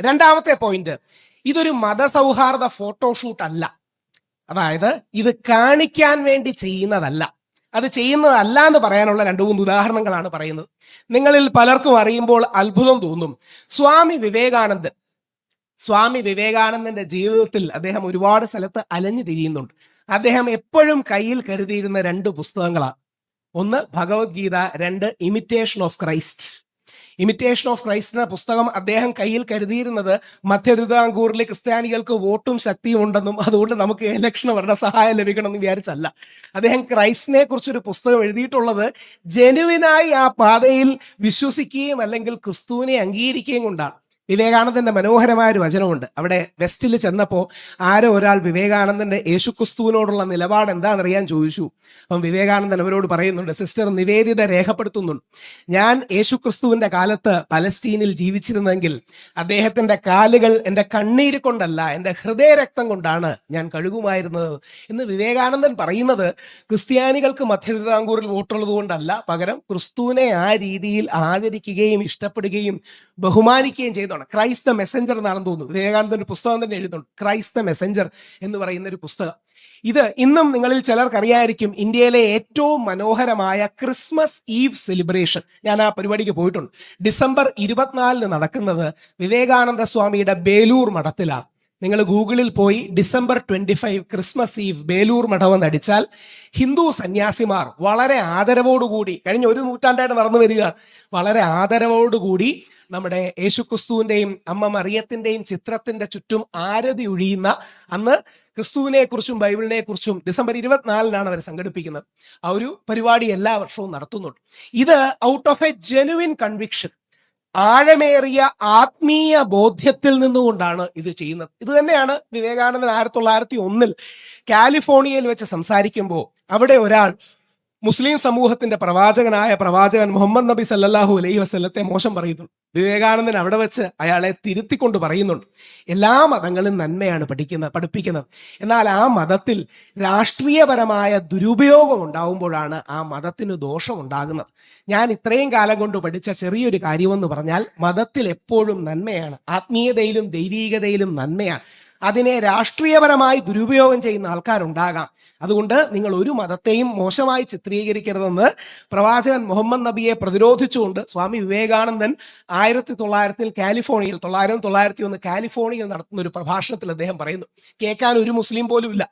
രണ്ടാമത്തെ പോയിന്റ് ഇതൊരു മതസൗഹാർദ്ദ ഫോട്ടോഷൂട്ട് അല്ല. അതായത് ഇത് കാണിക്കാൻ വേണ്ടി ചെയ്യുന്നതല്ല. അത് ചെയ്യുന്നതല്ല എന്ന് പറയാനുള്ള രണ്ട് മൂന്ന് ഉദാഹരണങ്ങളാണ് പറയുന്നത്. നിങ്ങളിൽ പലർക്കും അറിയുമ്പോൾ അത്ഭുതം തോന്നും. സ്വാമി വിവേകാനന്ദൻ. സ്വാമി വിവേകാനന്ദന്റെ ജീവിതത്തിൽ അദ്ദേഹം ഒരുപാട് സ്ഥലത്ത് അലഞ്ഞു തിരിയുന്നുണ്ട്. അദ്ദേഹം എപ്പോഴും കയ്യിൽ കരുതിയിരുന്ന രണ്ട് പുസ്തകങ്ങളാണ്. ഒന്ന് ഭഗവത്ഗീത രണ്ട് imitation of Christ imitation of Christ എന്ന പുസ്തകം അദ്ദേഹം കയ്യിൽ കരുതിയിരുന്നത് മധ്യതിരുതാംകൂറിലെ ക്രിസ്ത്യാനികൾക്ക് വോട്ടും ശക്തിയും ഉണ്ടെന്നും അതുകൊണ്ട് നമുക്ക് ഇലക്ഷൻ അവരുടെ സഹായം ലഭിക്കണം എന്ന് വിചാരിച്ചല്ല. അദ്ദേഹം ക്രൈസ്റ്റിനെ കുറിച്ചൊരു പുസ്തകം എഴുതിയിട്ടുള്ളത് ജനുവിനായി ആ പാതയിൽ വിശ്വസിക്കുകയും അല്ലെങ്കിൽ ക്രിസ്തുവിനെ അംഗീകരിക്കുകയും കൊണ്ടാണ്. വിവേകാനന്ദന്റെ മനോഹരമായ ഒരു വചനമുണ്ട്. അവിടെ വെസ്റ്റിൽ ചെന്നപ്പോൾ ആരോ ഒരാൾ വിവേകാനന്ദന്റെ യേശുക്രിസ്തുവിനോടുള്ള നിലപാട് എന്താണെന്നറിയാൻ ചോദിച്ചു. അപ്പം വിവേകാനന്ദൻ അവരോട് പറയുന്നുണ്ട് സിസ്റ്റർ നിവേദിത രേഖപ്പെടുത്തുന്നുണ്ട്. ഞാൻ യേശുക്രിസ്തുവിന്റെ കാലത്ത് പലസ്തീനിൽ ജീവിച്ചിരുന്നെങ്കിൽ അദ്ദേഹത്തിന്റെ കാലുകൾ എന്റെ കണ്ണീര് കൊണ്ടല്ല എന്റെ ഹൃദയരക്തം കൊണ്ടാണ് ഞാൻ കഴുകുമായിരുന്നത്. എന്ന് വിവേകാനന്ദൻ പറയുന്നത് ക്രിസ്ത്യാനികൾക്ക് മധ്യതിരുതാംകൂറിൽ വോട്ടുള്ളത് കൊണ്ടല്ല പകരം ക്രിസ്തുവിനെ ആ രീതിയിൽ ആദരിക്കുകയും ഇഷ്ടപ്പെടുകയും ബഹുമാനിക്കുകയും ചെയ്തതാണ്. ക്രൈസ്ത മെസ്സഞ്ചർ എന്നാണെന്ന് തോന്നുന്നു. വിവേകാനന്ദ ഒരു പുസ്തകം തന്നെ എഴുതുന്നുണ്ട്. ക്രൈസ്ത മെസ്സഞ്ചർ എന്ന് പറയുന്ന ഒരു പുസ്തകം. ഇത് ഇന്നും നിങ്ങളിൽ ചിലർക്കറിയായിരിക്കും ഇന്ത്യയിലെ ഏറ്റവും മനോഹരമായ ക്രിസ്മസ് ഈവ് സെലിബ്രേഷൻ. ഞാൻ ആ പരിപാടിക്ക് പോയിട്ടുണ്ട്. ഡിസംബർ ഇരുപത്തിനാലിന് നടക്കുന്നത് വിവേകാനന്ദ സ്വാമിയുടെ ബേലൂർ മഠത്തിലാണ്. നിങ്ങൾ ഗൂഗിളിൽ പോയി December twenty five Christmas eve Belur Math അടിച്ചാൽ ഹിന്ദു സന്യാസിമാർ വളരെ ആദരവോടുകൂടി കഴിഞ്ഞ ഒരു നൂറ്റാണ്ടായിട്ട് നടന്നു വരിക. വളരെ ആദരവോടുകൂടി നമ്മുടെ യേശുക്രിസ്തുവിന്റെയും അമ്മ മറിയത്തിന്റെയും ചിത്രത്തിന്റെ ചുറ്റും ആരതി ഒഴിയുന്ന അന്ന് ക്രിസ്തുവിനെ കുറിച്ചും ബൈബിളിനെ കുറിച്ചും ഡിസംബർ ഇരുപത്തിനാലിനാണ് അവർ സംഘടിപ്പിക്കുന്നത്. ആ ഒരു പരിപാടി എല്ലാ വർഷവും നടത്തുന്നുണ്ട്. ഇത് out of a genuine conviction. ആഴമേറിയ ആത്മീയ ബോധ്യത്തിൽ നിന്നുകൊണ്ടാണ് ഇത് ചെയ്യുന്നത്. ഇത് തന്നെയാണ് വിവേകാനന്ദൻ ആയിരത്തി തൊള്ളായിരത്തി ഒന്നിൽ കാലിഫോർണിയയിൽ വെച്ച് സംസാരിക്കുമ്പോൾ അവിടെ ഒരാൾ മുസ്ലിം സമൂഹത്തിന്റെ പ്രവാചകനായ പ്രവാചകൻ മുഹമ്മദ് നബി സല്ലാഹു അലൈഹി വസല്ലത്തെ മോശം പറയുന്നുണ്ട്. വിവേകാനന്ദൻ അവിടെ വെച്ച് അയാളെ തിരുത്തിക്കൊണ്ട് പറയുന്നുണ്ട്. എല്ലാ മതങ്ങളും നന്മയാണ് പഠിക്കുന്നത് പഠിപ്പിക്കുന്നത്. എന്നാൽ ആ മതത്തിൽ രാഷ്ട്രീയപരമായ ദുരുപയോഗം ഉണ്ടാവുമ്പോഴാണ് ആ മതത്തിന് ദോഷം ഉണ്ടാകുന്നത്. ഞാൻ ഇത്രയും കാലം കൊണ്ട് പഠിച്ച ചെറിയൊരു കാര്യമെന്ന് പറഞ്ഞാൽ മതത്തിൽ എപ്പോഴും നന്മയാണ്. ആത്മീയതയിലും ദൈവീകതയിലും നന്മയാണ്. അതിനെ രാഷ്ട്രീയപരമായി ദുരുപയോഗം ചെയ്യുന്ന ആൾക്കാരുണ്ടാകാം. അതുകൊണ്ട് നിങ്ങൾ ഒരു മതത്തെയും മോശമായി ചിത്രീകരിക്കരുതെന്ന് പ്രവാചകൻ മുഹമ്മദ് നബിയെ പ്രതിരോധിച്ചുകൊണ്ട് സ്വാമി വിവേകാനന്ദൻ ആയിരത്തി തൊള്ളായിരത്തിൽ കാലിഫോർണിയയിൽ തൊള്ളായിരം തൊള്ളായിരത്തി ഒന്ന് കാലിഫോർണിയയിൽ നടത്തുന്ന ഒരു പ്രഭാഷണത്തിൽ അദ്ദേഹം പറയുന്നു കേൾക്കാൻ ഒരു മുസ്ലിം പോലും ഇല്ല.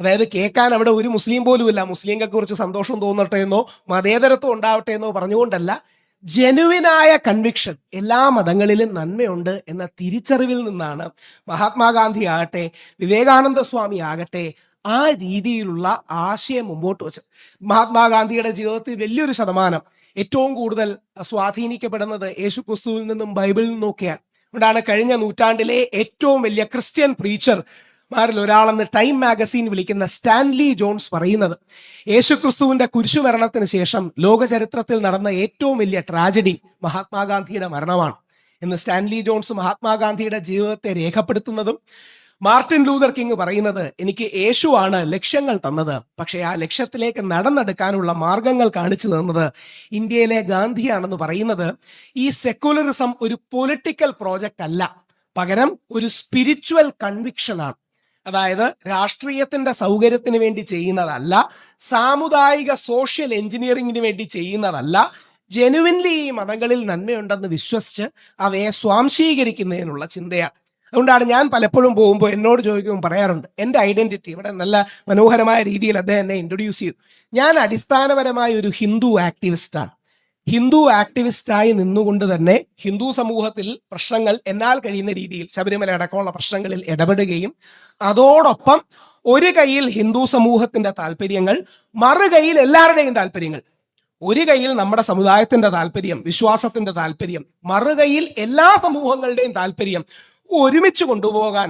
അതായത് കേൾക്കാൻ അവിടെ ഒരു മുസ്ലിം പോലും ഇല്ല. മുസ്ലിങ്ങളെ കുറിച്ച് സന്തോഷം തോന്നട്ടെ എന്നോ മതേതരത്വം ഉണ്ടാവട്ടെ എന്നോ പറഞ്ഞുകൊണ്ടല്ല ജനുവിനായ കൺവിക്ഷൻ എല്ലാ മതങ്ങളിലും നന്മയുണ്ട് എന്ന തിരിച്ചറിവിൽ നിന്നാണ് മഹാത്മാഗാന്ധി ആകട്ടെ വിവേകാനന്ദ സ്വാമി ആകട്ടെ ആ രീതിയിലുള്ള ആശയം മുമ്പോട്ട് വെച്ചത്. മഹാത്മാഗാന്ധിയുടെ ജീവിതത്തിൽ വലിയൊരു ശതമാനം ഏറ്റവും കൂടുതൽ സ്വാധീനിക്കപ്പെടുന്നത് യേശു ക്രിസ്തുവിൽ നിന്നും ബൈബിളിൽ നിന്നൊക്കെയാണ്. അതുകൊണ്ടാണ് കഴിഞ്ഞ നൂറ്റാണ്ടിലെ ഏറ്റവും വലിയ ക്രിസ്ത്യൻ പ്രീച്ചർ മാരിൽ ഒരാളെന്ന് ടൈം മാഗസീൻ വിളിക്കുന്ന സ്റ്റാൻലി ജോൺസ് പറയുന്നത് യേശുക്രിസ്തുവിന്റെ കുരിശുമരണത്തിന് ശേഷം ലോക ചരിത്രത്തിൽ നടന്ന ഏറ്റവും വലിയ ട്രാജഡി മഹാത്മാഗാന്ധിയുടെ മരണമാണ് എന്ന് സ്റ്റാൻലി ജോൺസ് മഹാത്മാഗാന്ധിയുടെ ജീവിതത്തെ രേഖപ്പെടുത്തുന്നതും മാർട്ടിൻ ലൂതർ കിങ് പറയുന്നത് എനിക്ക് യേശുവാണ് ലക്ഷ്യങ്ങൾ തന്നത് പക്ഷേ ആ ലക്ഷ്യത്തിലേക്ക് നടന്നെടുക്കാനുള്ള മാർഗങ്ങൾ കാണിച്ചു തന്നത് ഇന്ത്യയിലെ ഗാന്ധിയാണെന്ന് പറയുന്നത് ഈ സെക്യുലറിസം ഒരു പൊളിറ്റിക്കൽ പ്രോജക്റ്റ് അല്ല പകരം ഒരു സ്പിരിച്വൽ കൺവിക്ഷനാണ്. അതായത് രാഷ്ട്രീയത്തിന്റെ സൗകര്യത്തിന് വേണ്ടി ചെയ്യുന്നതല്ല സാമുദായിക സോഷ്യൽ എഞ്ചിനീയറിംഗിന് വേണ്ടി ചെയ്യുന്നതല്ല ജെനുവിൻലി ഈ മതങ്ങളിൽ നന്മയുണ്ടെന്ന് വിശ്വസിച്ച് അവയെ സ്വാംശീകരിക്കുന്നതിനുള്ള ചിന്തയാണ്. അതുകൊണ്ടാണ് ഞാൻ പലപ്പോഴും പോകുമ്പോൾ എന്നോട് ചോദിക്കുമ്പോൾ പറയാറുണ്ട് എന്റെ ഐഡന്റിറ്റി ഇവിടെ നല്ല മനോഹരമായ രീതിയിൽ അദ്ദേഹം എന്നെ ഇൻട്രൊഡ്യൂസ് ചെയ്തു. ഞാൻ അടിസ്ഥാനപരമായ ഒരു ഹിന്ദു ആക്ടിവിസ്റ്റാണ് ഹിന്ദു ആക്ടിവിസ്റ്റായി നിന്നുകൊണ്ട് തന്നെ ഹിന്ദു സമൂഹത്തിൽ പ്രശ്നങ്ങൾ എന്നാൽ കഴിയുന്ന രീതിയിൽ ശബരിമല അടക്കമുള്ള പ്രശ്നങ്ങളിൽ ഇടപെടുകയും അതോടൊപ്പം ഒരു കൈയിൽ ഹിന്ദു സമൂഹത്തിന്റെ താല്പര്യങ്ങൾ മറു എല്ലാവരുടെയും താല്പര്യങ്ങൾ ഒരു കൈയിൽ നമ്മുടെ സമുദായത്തിന്റെ താല്പര്യം വിശ്വാസത്തിന്റെ താല്പര്യം മറുകൈയിൽ എല്ലാ സമൂഹങ്ങളുടെയും താല്പര്യം ഒരുമിച്ച് കൊണ്ടുപോകാൻ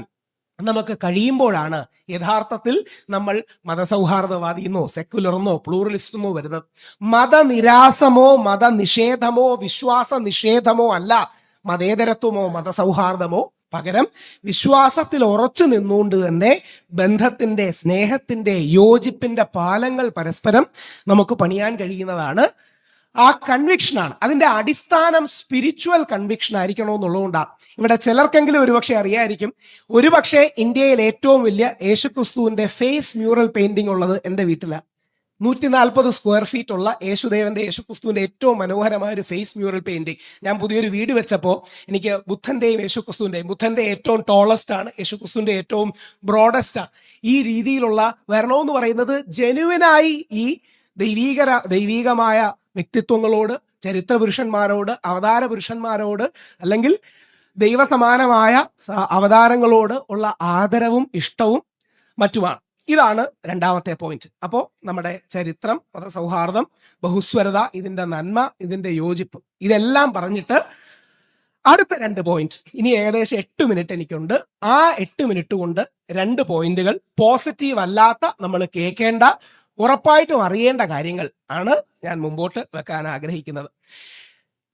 നമുക്ക് കഴിയുമ്പോഴാണ് യഥാർത്ഥത്തിൽ നമ്മൾ മതസൗഹാർദ്ദവാദിയെന്നോ സെക്കുലറെന്നോ പ്ലൂറലിസ്റ്റെന്നോ വരുന്നത്. മതനിരാസമോ മതനിഷേധമോ വിശ്വാസ നിഷേധമോ അല്ല മതേതരത്വമോ മതസൗഹാർദ്ദമോ പകരം വിശ്വാസത്തിൽ ഉറച്ചു നിന്നുകൊണ്ട് തന്നെ ബന്ധത്തിന്റെ സ്നേഹത്തിന്റെ യോജിപ്പിന്റെ പാലങ്ങൾ പരസ്പരം നമുക്ക് പണിയാൻ കഴിയുന്നതാണ് ആ കൺവിക്ഷനാണ് അതിന്റെ അടിസ്ഥാനം സ്പിരിച്വൽ കൺവിക്ഷൻ ആയിരിക്കണോ എന്നുള്ളതുകൊണ്ടാണ് ഇവിടെ ചിലർക്കെങ്കിലും ഒരുപക്ഷെ അറിയായിരിക്കും. ഒരുപക്ഷെ ഇന്ത്യയിൽ ഏറ്റവും വലിയ യേശുക്രിസ്തുവിന്റെ ഫേസ് മ്യൂറൽ പെയിന്റിംഗ് ഉള്ളത് എന്റെ വീട്ടിലാണ് നൂറ്റി നാൽപ്പത് സ്ക്വയർ ഫീറ്റ് ഉള്ള യേശുദേവന്റെ യേശുക്രിസ്തുവിന്റെ ഏറ്റവും മനോഹരമായ ഒരു ഫേസ് മ്യൂറൽ പെയിന്റിംഗ് ഞാൻ പുതിയൊരു വീട് വെച്ചപ്പോൾ എനിക്ക് ബുദ്ധന്റെയും യേശുക്രിസ്തുവിന്റെയും ബുദ്ധന്റെ ഏറ്റവും ടോളസ്റ്റ് ആണ് യേശുക്രിസ്തുവിന്റെ ഏറ്റവും ബ്രോഡസ്റ്റ് ആണ് ഈ രീതിയിലുള്ള വരണമെന്ന് പറയുന്നത് ജനുവിനായി ഈ ദൈവീകര ദൈവീകമായ വ്യക്തിത്വങ്ങളോട് ചരിത്ര പുരുഷന്മാരോട് അവതാര പുരുഷന്മാരോട് അല്ലെങ്കിൽ ദൈവസമാനമായ അവതാരങ്ങളോട് ഉള്ള ആദരവും ഇഷ്ടവും മറ്റുമാണ്. ഇതാണ് രണ്ടാമത്തെ പോയിന്റ് അപ്പോൾ നമ്മുടെ ചരിത്രം മതസൗഹാർദ്ദം ബഹുസ്വരത ഇതിന്റെ നന്മ ഇതിന്റെ യോജിപ്പ് ഇതെല്ലാം പറഞ്ഞിട്ട് അടുത്ത രണ്ട് പോയിന്റ് ഇനി ഏകദേശം എട്ട് മിനിറ്റ് എനിക്കുണ്ട്. ആ എട്ട് മിനിറ്റ് കൊണ്ട് രണ്ട് പോയിന്റുകൾ പോസിറ്റീവ് അല്ലാത്ത നമ്മൾ കേൾക്കേണ്ട ഉറപ്പായിട്ടും അറിയേണ്ട കാര്യങ്ങൾ ആണ് ഞാൻ മുമ്പോട്ട് വെക്കാൻ ആഗ്രഹിക്കുന്നത്.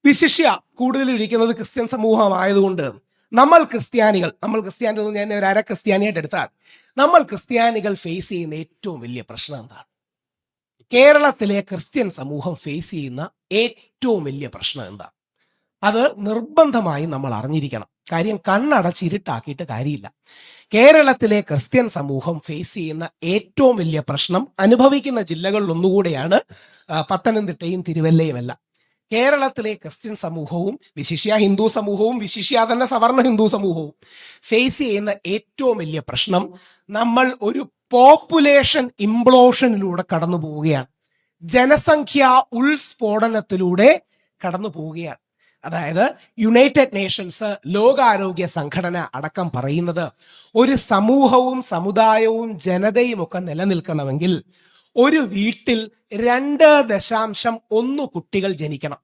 വിശിഷ്യ കൂടുതൽ ഇരിക്കുന്നത് ക്രിസ്ത്യൻ സമൂഹമായതുകൊണ്ട് നമ്മൾ ക്രിസ്ത്യാനികൾ നമ്മൾ ക്രിസ്ത്യാനി ഞാൻ ഒരു അര ക്രിസ്ത്യാനിയായിട്ട് എടുത്താൽ നമ്മൾ ക്രിസ്ത്യാനികൾ ഫേസ് ചെയ്യുന്ന ഏറ്റവും വലിയ പ്രശ്നം എന്താണ്? കേരളത്തിലെ ക്രിസ്ത്യൻ സമൂഹം ഫേസ് ചെയ്യുന്ന ഏറ്റവും വലിയ പ്രശ്നം എന്താണ്? അത് നിർബന്ധമായി നമ്മൾ അറിഞ്ഞിരിക്കണം. കാര്യം കണ്ണടച്ചിരുട്ടാക്കിയിട്ട് കാര്യമില്ല. കേരളത്തിലെ ക്രിസ്ത്യൻ സമൂഹം ഫേസ് ചെയ്യുന്ന ഏറ്റവും വലിയ പ്രശ്നം അനുഭവിക്കുന്ന ജില്ലകളിൽ ഒന്നുകൂടെയാണ് പത്തനംതിട്ടയും തിരുവല്ലയുമെല്ലാം. കേരളത്തിലെ ക്രിസ്ത്യൻ സമൂഹവും വിശിഷ്യ ഹിന്ദു സമൂഹവും വിശിഷ്യ തന്നെ സവർണ ഹിന്ദു സമൂഹവും ഫേസ് ചെയ്യുന്ന ഏറ്റവും വലിയ പ്രശ്നം നമ്മൾ ഒരു പോപ്പുലേഷൻ ഇംപ്ലോഷനിലൂടെ കടന്നു പോവുകയാണ് ജനസംഖ്യ ഉൾസ്ഫോടനത്തിലൂടെ കടന്നു പോവുകയാണ് അതായത് യുണൈറ്റഡ് നേഷൻസ് ലോകാരോഗ്യ സംഘടന അടക്കം പറയുന്നത് ഒരു സമൂഹവും സമുദായവും ജനതയും ഒക്കെ നിലനിൽക്കണമെങ്കിൽ ഒരു വീട്ടിൽ രണ്ട് ദശാംശം ഒന്ന് കുട്ടികൾ ജനിക്കണം.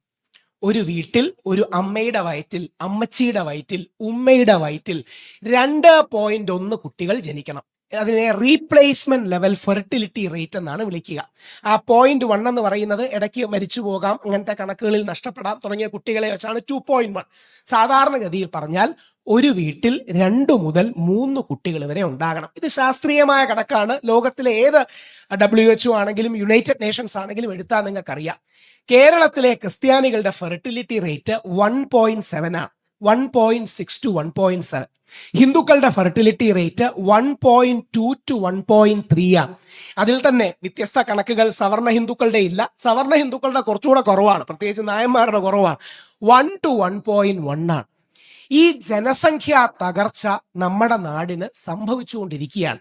ഒരു വീട്ടിൽ ഒരു അമ്മയുടെ വയറ്റിൽ അമ്മച്ചിയുടെ വയറ്റിൽ ഉമ്മയുടെ വയറ്റിൽ രണ്ട് പോയിന്റ് ഒന്ന് കുട്ടികൾ ജനിക്കണം. അതിനെ റീപ്ലേസ്മെന്റ് ലെവൽ ഫെർട്ടിലിറ്റി റേറ്റ് എന്നാണ് വിളിക്കുക. ആ പോയിന്റ് വൺ എന്ന് പറയുന്നത് ഇടയ്ക്ക് മരിച്ചു പോകാം അങ്ങനത്തെ കണക്കുകളിൽ നഷ്ടപ്പെടാം തുടങ്ങിയ കുട്ടികളെ വെച്ചാണ് ടു പോയിന്റ് വൺ സാധാരണഗതിയിൽ പറഞ്ഞാൽ ഒരു വീട്ടിൽ രണ്ട് മുതൽ മൂന്ന് കുട്ടികൾ വരെ ഉണ്ടാകണം. ഇത് ശാസ്ത്രീയമായ കണക്കാണ്. ലോകത്തിലെ ഏത് ഡബ്ല്യു എച്ച് ആണെങ്കിലും യുണൈറ്റഡ് നേഷൻസ് ആണെങ്കിലും എടുത്താൽ നിങ്ങൾക്കറിയാം. കേരളത്തിലെ ക്രിസ്ത്യാനികളുടെ fertility rate one point seven ആണ്. One point six two one point seven ഹിന്ദുക്കളുടെ fertility rate one point two two one point three ആണ്. അതിൽ തന്നെ വ്യത്യസ്ത കണക്കുകൾ സവർണ ഹിന്ദുക്കളുടെ ഇല്ല. സവർണ ഹിന്ദുക്കളുടെ കുറച്ചുകൂടെ കുറവാണ്. പ്രത്യേകിച്ച് നായന്മാരുടെ കുറവാണ്. One two one point one ആണ്. ഈ ജനസംഖ്യാ തകർച്ച നമ്മുടെ നാടിന് സംഭവിച്ചുകൊണ്ടിരിക്കുകയാണ്.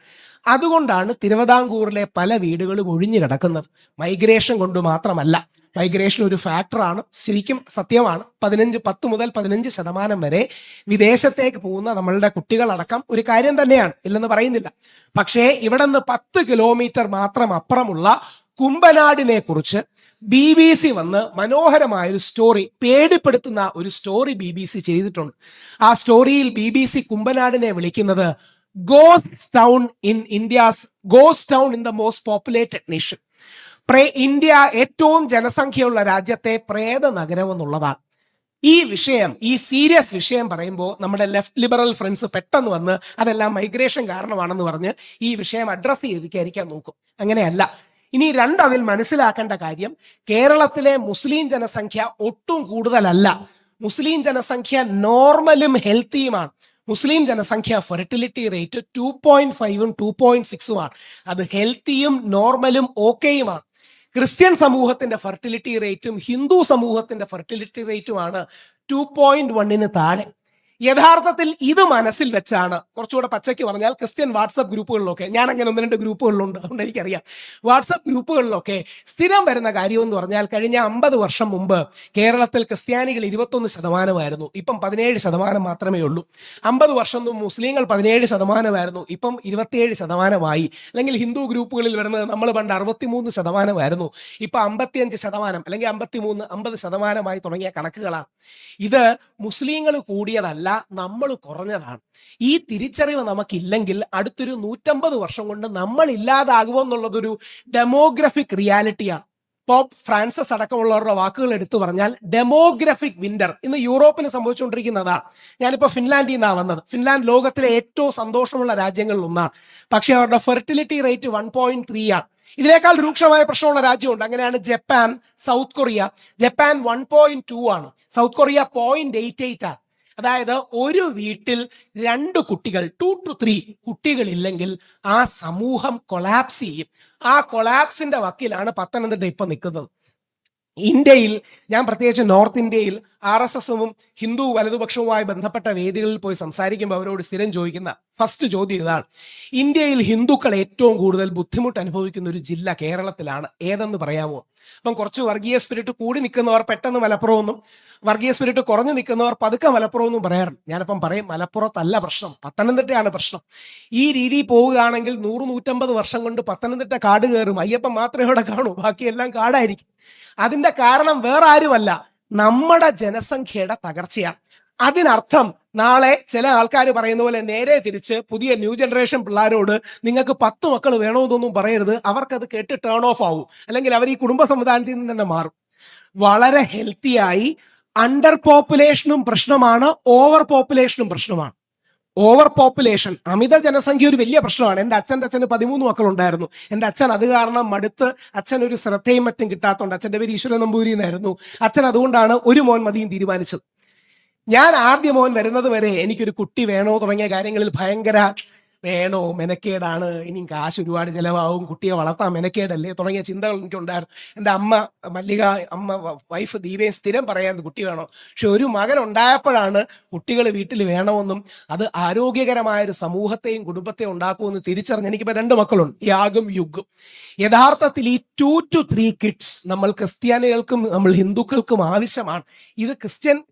അതുകൊണ്ടാണ് തിരുവിതാംകൂറിലെ പല വീടുകളും ഒഴിഞ്ഞു കിടക്കുന്നത്. മൈഗ്രേഷൻ കൊണ്ട് മാത്രമല്ല. മൈഗ്രേഷൻ ഒരു ഫാക്ടറാണ് ശരിക്കും സത്യമാണ്. പതിനഞ്ച് പത്ത് മുതൽ പതിനഞ്ച് ശതമാനം വരെ വിദേശത്തേക്ക് പോകുന്ന നമ്മളുടെ കുട്ടികളടക്കം ഒരു കാര്യം തന്നെയാണ്. ഇല്ലെന്ന് പറയുന്നില്ല. പക്ഷേ ഇവിടെ നിന്ന് പത്ത് കിലോമീറ്റർ മാത്രം അപ്പുറമുള്ള കുമ്പനാടിനെ കുറിച്ച് ബി ബി സി വന്ന് മനോഹരമായ ഒരു സ്റ്റോറി പേടിപ്പെടുത്തുന്ന ഒരു സ്റ്റോറി ബി ബി സി ചെയ്തിട്ടുണ്ട്. ആ സ്റ്റോറിയിൽ ബി ബി സി കുമ്പനാടിനെ വിളിക്കുന്നത് God's town in India's God's town in the most populated nation pray India ഏറ്റവും ജനസംഖ്യയുള്ള രാജ്യത്തെ പ്രേത നഗരം എന്നുള്ളതാണ്. ഈ വിഷയം ഈ സീരിയസ് വിഷയം പറയുമ്പോൾ നമ്മുടെ ലെഫ്റ്റ് ലിബറൽ ഫ്രണ്ട്സ് പെട്ടെന്ന് വന്ന് അതെല്ലാം മൈഗ്രേഷൻ കാരണമാണെന്ന് പറഞ്ഞ് ഈ വിഷയം അഡ്രസ്സ് ചെയ്തിരിക്കാൻ നോക്കും. അങ്ങനെയല്ല. ഇനി രണ്ട് അതിൽ മനസ്സിലാക്കേണ്ട കാര്യം കേരളത്തിലെ മുസ്ലിം ജനസംഖ്യ ഒട്ടും കൂടുതലല്ല. മുസ്ലിം ജനസംഖ്യ നോർമലും ഹെൽത്തിയുമാണ് മുസ്ലിം ജനസംഖ്യ ഫെർട്ടിലിറ്റി റേറ്റ് ടു പോയിന്റ് ഫൈവും ടു പോയിന്റ് സിക്സുമാണ് അത് ഹെൽത്തിയും നോർമലും ഓക്കെയുമാണ് ക്രിസ്ത്യൻ സമൂഹത്തിന്റെ ഫെർട്ടിലിറ്റി റേറ്റും ഹിന്ദു സമൂഹത്തിന്റെ ഫെർട്ടിലിറ്റി റേറ്റുമാണ് ടു പോയിന്റ് വണ്ണിന് താഴെ. യഥാർത്ഥത്തിൽ ഇത് മനസ്സിൽ വെച്ചാണ്. കുറച്ചുകൂടെ പച്ചയ്ക്ക് പറഞ്ഞാൽ ക്രിസ്ത്യൻ വാട്സപ്പ് ഗ്രൂപ്പുകളിലൊക്കെ ഞാൻ അങ്ങനെ ഒന്ന് രണ്ട് ഗ്രൂപ്പുകളിലുണ്ട് അതുകൊണ്ട് എനിക്കറിയാം. വാട്സപ്പ് ഗ്രൂപ്പുകളിലൊക്കെ സ്ഥിരം വരുന്ന കാര്യം എന്ന് പറഞ്ഞാൽ കഴിഞ്ഞ അമ്പത് വർഷം മുമ്പ് കേരളത്തിൽ ക്രിസ്ത്യാനികൾ ഇരുപത്തൊന്ന് ശതമാനമായിരുന്നു. ഇപ്പം പതിനേഴ് ശതമാനം മാത്രമേ ഉള്ളൂ. അമ്പത് വർഷം മുസ്ലിങ്ങൾ പതിനേഴ് ശതമാനമായിരുന്നു. ഇപ്പം ഇരുപത്തിയേഴ് ശതമാനമായി. അല്ലെങ്കിൽ ഹിന്ദു ഗ്രൂപ്പുകളിൽ വരുന്നത് നമ്മൾ പണ്ട് അറുപത്തിമൂന്ന് ശതമാനമായിരുന്നു. ഇപ്പം അമ്പത്തിയഞ്ച് ശതമാനം അല്ലെങ്കിൽ അമ്പത്തിമൂന്ന് അമ്പത് ശതമാനമായി തുടങ്ങിയ കണക്കുകളാണ്. ഇത് മുസ്ലിങ്ങൾ കൂടിയതല്ല നമ്മൾ കുറഞ്ഞതാണ്. ഈ തിരിച്ചറിവ് നമുക്കില്ലെങ്കിൽ അടുത്തൊരു നൂറ്റമ്പത് വർഷം കൊണ്ട് നമ്മൾ ഇല്ലാതാകുമോ ഇല്ലാതാകുമെന്നുള്ളതൊരു ഡെമോഗ്രഫിക് റിയാലിറ്റിയാണ് പോപ്പ് ഫ്രാൻസസ് അടക്കമുള്ളവരുടെ വാക്കുകൾ എടുത്തു പറഞ്ഞാൽ ഡെമോഗ്രഫിക് വിന്റർ ഇന്ന് യൂറോപ്പിന് സംഭവിച്ചുകൊണ്ടിരിക്കുന്നതാ. ഞാനിപ്പോൾ ഫിൻലാൻഡിൽ നിന്നാണ് വന്നത്. ഫിൻലാൻഡ് ലോകത്തിലെ ഏറ്റവും സന്തോഷമുള്ള രാജ്യങ്ങളിൽ ഒന്നാണ് പക്ഷേ അവരുടെ fertility rate one point three ആണ് ഇതിനേക്കാൾ രൂക്ഷമായ പ്രശ്നമുള്ള രാജ്യമുണ്ട്. അങ്ങനെയാണ് Japan South Korea. Japan one point two ആണ്. South Korea point eight eight ആണ് അതായത് ഒരു വീട്ടിൽ രണ്ട് കുട്ടികൾ ടു ടു ത്രീ കുട്ടികളില്ലെങ്കിൽ ആ സമൂഹം കൊളാപ്സ് ചെയ്യും. ആ കൊളാപ്സിന്റെ വക്കിലാണ് പത്തനംതിട്ട ഇപ്പൊ നിൽക്കുന്നത് ഇന്ത്യയിൽ ഞാൻ പ്രത്യേകിച്ച് നോർത്ത് ഇന്ത്യയിൽ ആർ എസ് എസും ഹിന്ദു വലതുപക്ഷവുമായി ബന്ധപ്പെട്ട വേദികളിൽ പോയി സംസാരിക്കുമ്പോൾ അവരോട് സ്ഥിരം ചോദിക്കുന്ന ഫസ്റ്റ് ചോദ്യം ഇതാണ്. ഇന്ത്യയിൽ ഹിന്ദുക്കൾ ഏറ്റവും കൂടുതൽ ബുദ്ധിമുട്ട് അനുഭവിക്കുന്ന ഒരു ജില്ല കേരളത്തിലാണ്. ഏതെന്ന് പറയാമോ? അപ്പം കുറച്ച് വർഗീയ സ്പിരിറ്റ് കൂടി നിൽക്കുന്നവർ പെട്ടെന്ന് മലപ്പുറമെന്നും വർഗീയ സ്പിരിറ്റ് കുറഞ്ഞു നിൽക്കുന്നവർ പതുക്കെ മലപ്പുറമെന്നും പറയാറുണ്ട്. ഞാനപ്പം പറയും മലപ്പുറത്തല്ല പ്രശ്നം പത്തനംതിട്ടയാണ് പ്രശ്നം. ഈ രീതി പോവുകയാണെങ്കിൽ നൂറ് നൂറ്റമ്പത് വർഷം കൊണ്ട് പത്തനംതിട്ട കാട് കയറും. അയ്യപ്പം മാത്രമേ ഇവിടെ കാണൂ ബാക്കിയെല്ലാം കാടായിരിക്കും. അതിന്റെ കാരണം വേറെ ആരുമല്ല നമ്മുടെ ജനസംഖ്യയുടെ തകർച്ചയാണ്. അതിനർത്ഥം നാളെ ചില ആൾക്കാർ പറയുന്ന പോലെ നേരെ തിരിച്ച് പുതിയ ന്യൂ ജനറേഷൻ പിള്ളേരോട് നിങ്ങൾക്ക് പത്ത് മക്കൾ വേണമെന്നൊന്നും പറയരുത്. അവർക്കത് കേട്ട് ടേൺ ഓഫ് ആവും. അല്ലെങ്കിൽ അവർ ഈ കുടുംബ സംവിധാനത്തിൽ നിന്ന് തന്നെ മാറും. വളരെ ഹെൽത്തിയായി അണ്ടർ പോപ്പുലേഷനും പ്രശ്നമാണ് ഓവർ പോപ്പുലേഷനും പ്രശ്നമാണ്. ഓവർ പോപ്പുലേഷൻ അമിത ജനസംഖ്യ ഒരു വലിയ പ്രശ്നമാണ്. എന്റെ അച്ഛന്റെ അച്ഛന് പതിമൂന്ന് മക്കളുണ്ടായിരുന്നു. എന്റെ അച്ഛൻ അത് കാരണം മടുത്ത് അച്ഛൻ ഒരു ശ്രദ്ധയും മറ്റും കിട്ടാത്തതുകൊണ്ട് അച്ഛന്റെ പേര് ഈശ്വരൻ നമ്പൂരി എന്നായിരുന്നു അച്ഛൻ അതുകൊണ്ടാണ് ഒരു മോൻ മതിയും തീരുമാനിച്ചത്. ഞാൻ ആദ്യം മോൻ വരുന്നത് വരെ എനിക്കൊരു കുട്ടി വേണോ തുടങ്ങിയ കാര്യങ്ങളിൽ ഭയങ്കര വേണോ മെനക്കേടാണ് ഇനിയും കാശ് ഒരുപാട് ചിലവാകും കുട്ടിയെ വളർത്താൻ മെനക്കേടല്ലേ തുടങ്ങിയ ചിന്തകൾ എനിക്കുണ്ടായിരുന്നു. എന്റെ അമ്മ മല്ലിക അമ്മ വൈഫ് ദീപയും സ്ഥിരം പറയാറുണ്ട് കുട്ടി വേണോ. പക്ഷെ ഒരു മകൻ ഉണ്ടായപ്പോഴാണ് കുട്ടികൾ വീട്ടിൽ വേണമെന്നും അത് ആരോഗ്യകരമായ ഒരു സമൂഹത്തെയും കുടുംബത്തെയും ഉണ്ടാക്കുമെന്ന് തിരിച്ചറിഞ്ഞ് എനിക്കിപ്പോൾ രണ്ട് മക്കളുണ്ട്. യാഗും യുഗും. യഥാർത്ഥത്തിൽ ഈ ടു ടു ത്രീ കിഡ്സ് നമ്മൾ ക്രിസ്ത്യാനികൾക്കും നമ്മൾ ഹിന്ദുക്കൾക്കും ആവശ്യമാണ്. ഇത് ക്രിസ്ത്യൻ